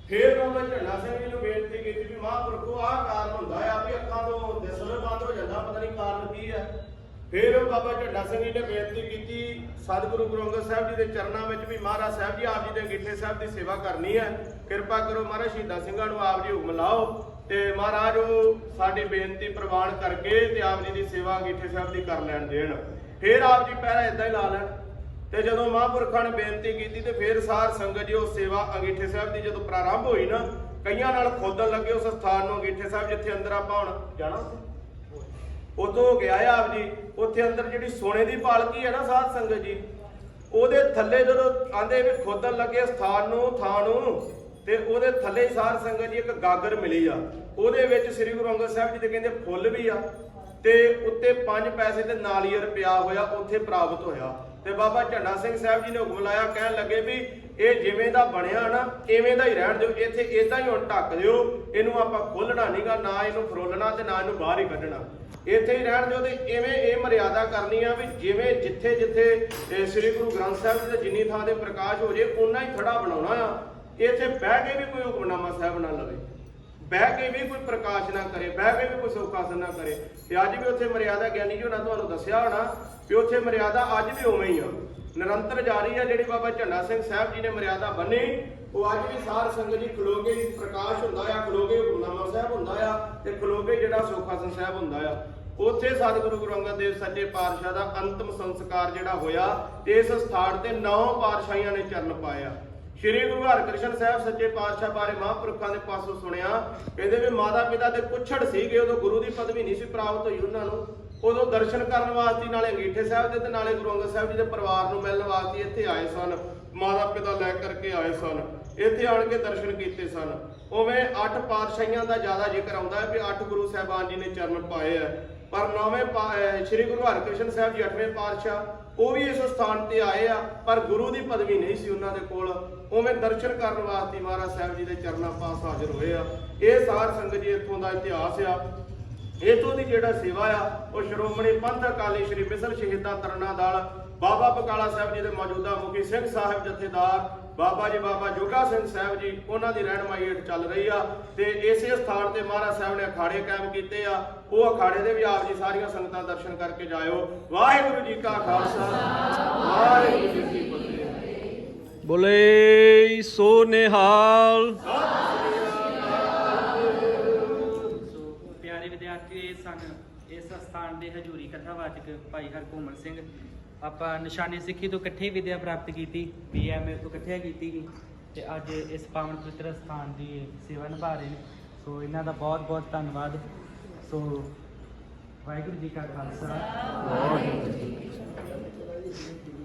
Speaker 1: ਫਿਰ ਬਾਬਾ ਝੰਡਾ ਸਿੰਘ ਜੀ ਨੂੰ ਬੇਨਤੀ ਕੀਤੀ ਵੀ ਮਹਾਂਪੁਰਖੋ, ਆਹ ਕਾਰਨ ਹੁੰਦਾ ਆ ਵੀ ਅੱਖਾਂ ਤੋਂ ਦਿਸਣਾ ਬੰਦ ਹੋ ਜਾਂਦਾ, ਪਤਾ ਨਹੀਂ ਕਾਰਨ ਕੀ ਹੈ ਫਿਰ ਬਾਬਾ ਝੰਡਾ ਸਿੰਘ ਜੀ ਨੇ ਬੇਨਤੀ ਕੀਤੀ, ਸਤਿਗੁਰੂ ਗੁਰੂ ਅੰਗਦ ਸਾਹਿਬ ਜੀ ਦੇ ਚਰਨਾਂ ਵਿੱਚ ਵੀ ਮਹਾਰਾਜ ਸਾਹਿਬ ਜੀ ਆਪ ਜੀ ਦੇ ਅੰਗੀਠੇ ਸਾਹਿਬ ਦੀ ਸੇਵਾ ਕਰਨੀ ਹੈ ਕਿਰਪਾ ਕਰੋ ਮਹਾਰਾਜ ਸ਼ਹੀਦਾਂ ਸਿੰਘਾਂ ਨੂੰ ਆਪ ਜੀ ਹੁਕਮ ਲਾਓ ਤੇ ਮਹਾਰਾਜ ਉਹ ਸਾਡੀ ਬੇਨਤੀ ਪ੍ਰਵਾਨ ਕਰਕੇ ਤੇ ਆਪ ਜੀ ਦੀ ਸੇਵਾ ਅੰਗੀਠੇ ਸਾਹਿਬ ਦੀ ਕਰ ਲੈਣ ਦੇਣ। ਫੇਰ ਆਪ ਜੀ ਪਹਿਰਾ ਇਦਾਂ ਹੀ ਲਾ ਲੈਣ। ਤੇ ਜਦੋਂ ਮਹਾਂਪੁਰਖਾਂ ਨੇ ਬੇਨਤੀ ਕੀਤੀ ਤੇ ਫਿਰ ਸਾਰ ਸੰਗਤ ਜੀ ਉਹ ਸੇਵਾ ਅੰਗੀਠੇ ਸਾਹਿਬ ਦੀ ਜਦੋਂ ਪ੍ਰਾਰੰਭ ਹੋਈ ਨਾ, ਕਈਆਂ ਨਾਲ ਖੋਦਣ ਲੱਗੇ ਉਸ ਸਥਾਨ ਨੂੰ ਅੰਗੀਠੇ ਸਾਹਿਬ ਜਿੱਥੇ ਅੰਦਰ ਆਪਾਂ ਹੁਣ ਜਾਣਾ ਉਦੋਂ ਗਿਆ ਆਪ ਜੀ ਉੱਥੇ ਅੰਦਰ ਜਿਹੜੀ ਸੋਨੇ ਦੀ ਪਾਲਕੀ ਹੈ ਨਾ ਸਾਧ ਸੰਗਤ ਜੀ, ਉਹਦੇ ਥੱਲੇ ਜਦੋਂ ਆਂਦੇ ਵੀ ਖੋਦਣ ਲੱਗੇ ਸਥਾਨ ਨੂੰ, ਥਾਂ ਨੂੰ, ਤੇ ਉਹਦੇ ਥੱਲੇ ਹੀ ਸਾਧ ਸੰਗਤ ਜੀ ਇੱਕ ਗਾਗਰ ਮਿਲੀ ਆ। ਉਹਦੇ ਵਿੱਚ ਸ੍ਰੀ ਗੁਰੂ ਅੰਗਦ ਸਾਹਿਬ ਜੀ ਦੇ ਕਹਿੰਦੇ ਫੁੱਲ ਵੀ ਆ, ਤੇ ਉੱਤੇ 5 ਪੈਸੇ ਤੇ ਨਾਲੀਅਰ ਪਿਆ ਹੋਇਆ, ਉੱਥੇ ਪ੍ਰਾਪਤ ਹੋਇਆ। ਤੇ ਬਾਬਾ ਝੰਡਾ ਸਿੰਘ ਸਾਹਿਬ ਜੀ ਨੇ ਹੁਕਮ ਲਾਇਆ, ਕਹਿਣ ਲੱਗੇ ਵੀ ਇਹ ਜਿਵੇਂ ਦਾ ਬਣਿਆ ਨਾ, ਇਵੇਂ ਦਾ ਹੀ ਰਹਿਣ ਦਿਓ, ਇੱਥੇ ਇਦਾਂ ਹੀ ਹੁਣ ਢੱਕ ਦਿਓ, ਇਹਨੂੰ ਆਪਾਂ ਖੋਲਣਾ ਨਹੀਂਗਾ ਨਾ ਇਹਨੂੰ ਫਰੋਲਣਾ ਤੇ ਨਾ ਇਹਨੂੰ ਬਾਹਰ ਹੀ ਕੱਢਣਾ। ਇੱਥੇ ਹੀ ਰਹਿਣ ਦਿਓ ਤੇ ਇਵੇਂ ਇਹ ਮਰਿਆਦਾ ਕਰਨੀ ਆ ਵੀ ਜਿਵੇਂ ਜਿੱਥੇ ਜਿੱਥੇ ਸ੍ਰੀ ਗੁਰੂ ਗ੍ਰੰਥ ਸਾਹਿਬ ਜੀ ਦੇ ਜਿੰਨੀ ਥਾਂ ਦੇ ਪ੍ਰਕਾਸ਼ ਹੋ ਜੇ ਉਨਾ ਹੀ ਥੜਾ ਬਣਾਉਣਾ ਆ। ਇੱਥੇ ਬਹਿ ਕੇ ਵੀ ਕੋਈ ਹੁਕਮਨਾਮਾ ਸਾਹਿਬ ਨਾ ਲਵੇ। ਬਹਿ ਕੇ ਵੀ ਕੋਈ ਪ੍ਰਕਾਸ਼ ਨਾ ਕਰੇ, ਬਹਿ ਕੇ ਵੀ ਕੋਈ ਸੁਖਾਸਨ ਨਾ ਕਰੇ। ਤੇ ਅੱਜ ਵੀ ਉੱਥੇ ਮਰਿਆਦਾ ਗਿਆਨੀ ਜੀ ਉਹਨਾਂ ਤੁਹਾਨੂੰ ਦੱਸਿਆ ਹੋਣਾ ਕਿ ਉੱਥੇ ਮਰਿਆਦਾ ਅੱਜ ਵੀ ਉਵੇਂ ਹੀ ਆ। ਨਿਰੰਤਰ ਜਾਰੀ ਆ ਜਿਹੜੀ ਬਾਬਾ ਝੰਡਾ ਸਿੰਘ ਸਾਹਿਬ ਜੀ ਨੇ ਮਰਿਆਦਾ ਬੰਨੀ, ਉਹ ਅੱਜ ਵੀ ਸਾਰ ਸੰਗਤ ਜੀ ਖਲੋਗੇ ਪ੍ਰਕਾਸ਼ ਹੁੰਦਾ ਆ, ਖਲੋਗੇ ਹੁਕਮਨਾਮਾ ਸਾਹਿਬ ਹੁੰਦਾ ਆ ਤੇ ਖਲੋਗੇ ਜਿਹੜਾ ਸੁਖਾਸਨ ਸਾਹਿਬ ਹੁੰਦਾ ਆ। ਉੱਥੇ ਸਤਿਗੁਰੂ ਗੁਰੂ ਅੰਗਦ ਦੇਵ ਸੱਚੇ ਪਾਤਸ਼ਾਹ ਦਾ ਅੰਤਮ ਸੰਸਕਾਰ ਜਿਹੜਾ ਹੋਇਆ ਤੇ ਇਸ ਸਥਾਨ ਤੇ ਨੌ ਪਾਤਸ਼ਾਹੀਆਂ ਨੇ ਚਰਨ ਪਾਇਆ। ਸ਼੍ਰੀ ਗੁਰੂ ਹਰਕ੍ਰਿਸ਼ਨ ਸਾਹਿਬ ਸੱਚੇ ਪਾਤਸ਼ਾਹ ਬਾਰੇ ਮਹਾਂਪੁਰਖਾਂ ਦੇ ਪਾਸੋਂ ਸੁਣਿਆ, ਕਹਿੰਦੇ ਵੀ ਮਾਤਾ ਪਿਤਾ ਦੇ ਪੁੱਛੜ ਸੀਗੇ, ਉਦੋਂ ਗੁਰੂ ਦੀ ਪਦਵੀ ਨਹੀਂ ਸੀ ਪ੍ਰਾਪਤ ਹੋਈ ਉਹਨਾਂ ਨੂੰ। ਉਦੋਂ ਦਰਸ਼ਨ ਕਰਨ ਵਾਸਤੇ ਨਾਲੇ ਅੰਗੀਠੇ ਸਾਹਿਬ ਦੇ ਤੇ ਨਾਲੇ ਗੁਰੂ ਅੰਗਦ ਸਾਹਿਬ ਜੀ ਦੇ ਪਰਿਵਾਰ ਨੂੰ ਮਿਲਣ ਵਾਸਤੇ ਇੱਥੇ ਆਏ ਸਨ। ਮਾਤਾ ਪਿਤਾ ਲੈ ਕਰਕੇ ਆਏ ਸਨ। ਇੱਥੇ ਆਣ ਕੇ ਦਰਸ਼ਨ ਕੀਤੇ ਸਨ। ਉਵੇਂ ਅੱਠ ਪਾਤਸ਼ਾਹੀਆਂ ਦਾ ਜ਼ਿਆਦਾ ਜ਼ਿਕਰ ਆਉਂਦਾ ਹੈ ਵੀ ਅੱਠ ਗੁਰੂ ਸਾਹਿਬਾਨ ਜੀ ਨੇ ਚਰਨ ਪਾਏ ਆ। ਪਰ ਨੌਵੇਂ ਪਾ- ਸ਼੍ਰੀ ਗੁਰੂ ਹਰਕ੍ਰਿਸ਼ਨ ਸਾਹਿਬ ਜੀ ਅੱਠਵੇਂ ਪਾਤਸ਼ਾਹ, ਉਹ ਵੀ ਇਸ ਸਥਾਨ ਤੇ ਆਏ ਆ, ਪਰ ਗੁਰੂ ਦੀ ਪਦਵੀ ਨਹੀਂ ਸੀ ਉਹਨਾਂ ਦੇ ਕੋਲ। ਉਵੇਂ ਦਰਸ਼ਨ ਕਰਨ ਵਾਸਤੇ ਮਹਾਰਾਜ ਸਾਹਿਬ ਜੀ ਦੇ ਚਰਨਾਂ ਪਾਸ ਹਾਜ਼ਰ ਹੋਏ ਆ। ਇਹ ਸਾਰ ਸੰਗਤ ਜੀ ਇੱਥੋਂ ਦਾ ਇਤਿਹਾਸ ਆ। ਇਥੋਂ ਦੀ ਜਿਹੜਾ ਸੇਵਾ ਆ ਉਹ ਸ਼੍ਰੋਮਣੀ ਪੰਥ ਅਕਾਲੀ ਸ਼੍ਰੀ ਮਿਸਲ ਸ਼ਹੀਦਾਂ ਤਰਨਾ ਦਲ ਬਾਬਾ ਬਕਾਲਾ ਸਾਹਿਬ ਜੀ ਦੇ ਮੌਜੂਦਾ ਮੁਖੀ ਸਿੰਘ ਸਾਹਿਬ ਜਥੇਦਾਰ ਬਾਬਾ ਜੀ ਬਾਬਾ ਜੋਗਾ ਸਿੰਘ ਸਾਹਿਬ ਜੀ ਉਹਨਾਂ ਦੀ ਰਹਿਨਮਾਈ ਹੇਠ ਚੱਲ ਰਹੀ ਆ ਤੇ ਇਸੇ ਸਥਾਨ ਤੇ ਮਹਾਰਾਜ ਸਾਹਿਬ ਨੇ ਅਖਾੜੇ ਕਾਇਮ ਕੀਤੇ ਆ। ਉਹ ਅਖਾੜੇ ਦੇ ਵੀ ਆਪ ਜੀ ਸਾਰੀਆਂ ਸੰਗਤਾਂ ਦਰਸ਼ਨ ਕਰਕੇ ਜਾਇਓ। ਵਾਹਿਗੁਰੂ ਜੀ ਕਾ ਖਾਲਸਾ। ਵਾਹਿਗੁਰੂ ਜੀ ਕੀ ਫਤਿਹ।
Speaker 2: ਬੋਲੇ ਸੋ ਨਿਹਾਲ।
Speaker 3: ਸੋ ਦੇ ਹਜੂਰੀ ਕਥਾਵਾਚਕ ਭਾਈ ਹਰਕੋਮਲ ਸਿੰਘ, ਆਪਾਂ ਨਿਸ਼ਾਨੇ ਸਿੱਖੀ ਤੋਂ ਇਕੱਠੇ ਵਿਦਿਆ ਪ੍ਰਾਪਤ ਕੀਤੀ ਬੀਐਮਏ ਤੋਂ ਇਕੱਠੇ ਕੀਤੀ ਸੀ, ਤੇ ਅੱਜ ਇਸ ਪਾਵਨ ਪਵਿੱਤਰ ਸਥਾਨ ਦੀ ਸੇਵਾ ਨਿਭਾ ਰਹੇ ਨੇ। ਸੋ ਇਹਨਾਂ ਦਾ ਬਹੁਤ ਬਹੁਤ ਧੰਨਵਾਦ। ਸੋ ਵਾਹਿਗੁਰੂ ਜੀ ਕਾ ਖਾਲਸਾ। ਵਾਹਿਗੁਰੂ ਜੀ ਕੀ ਫਤਿਹ।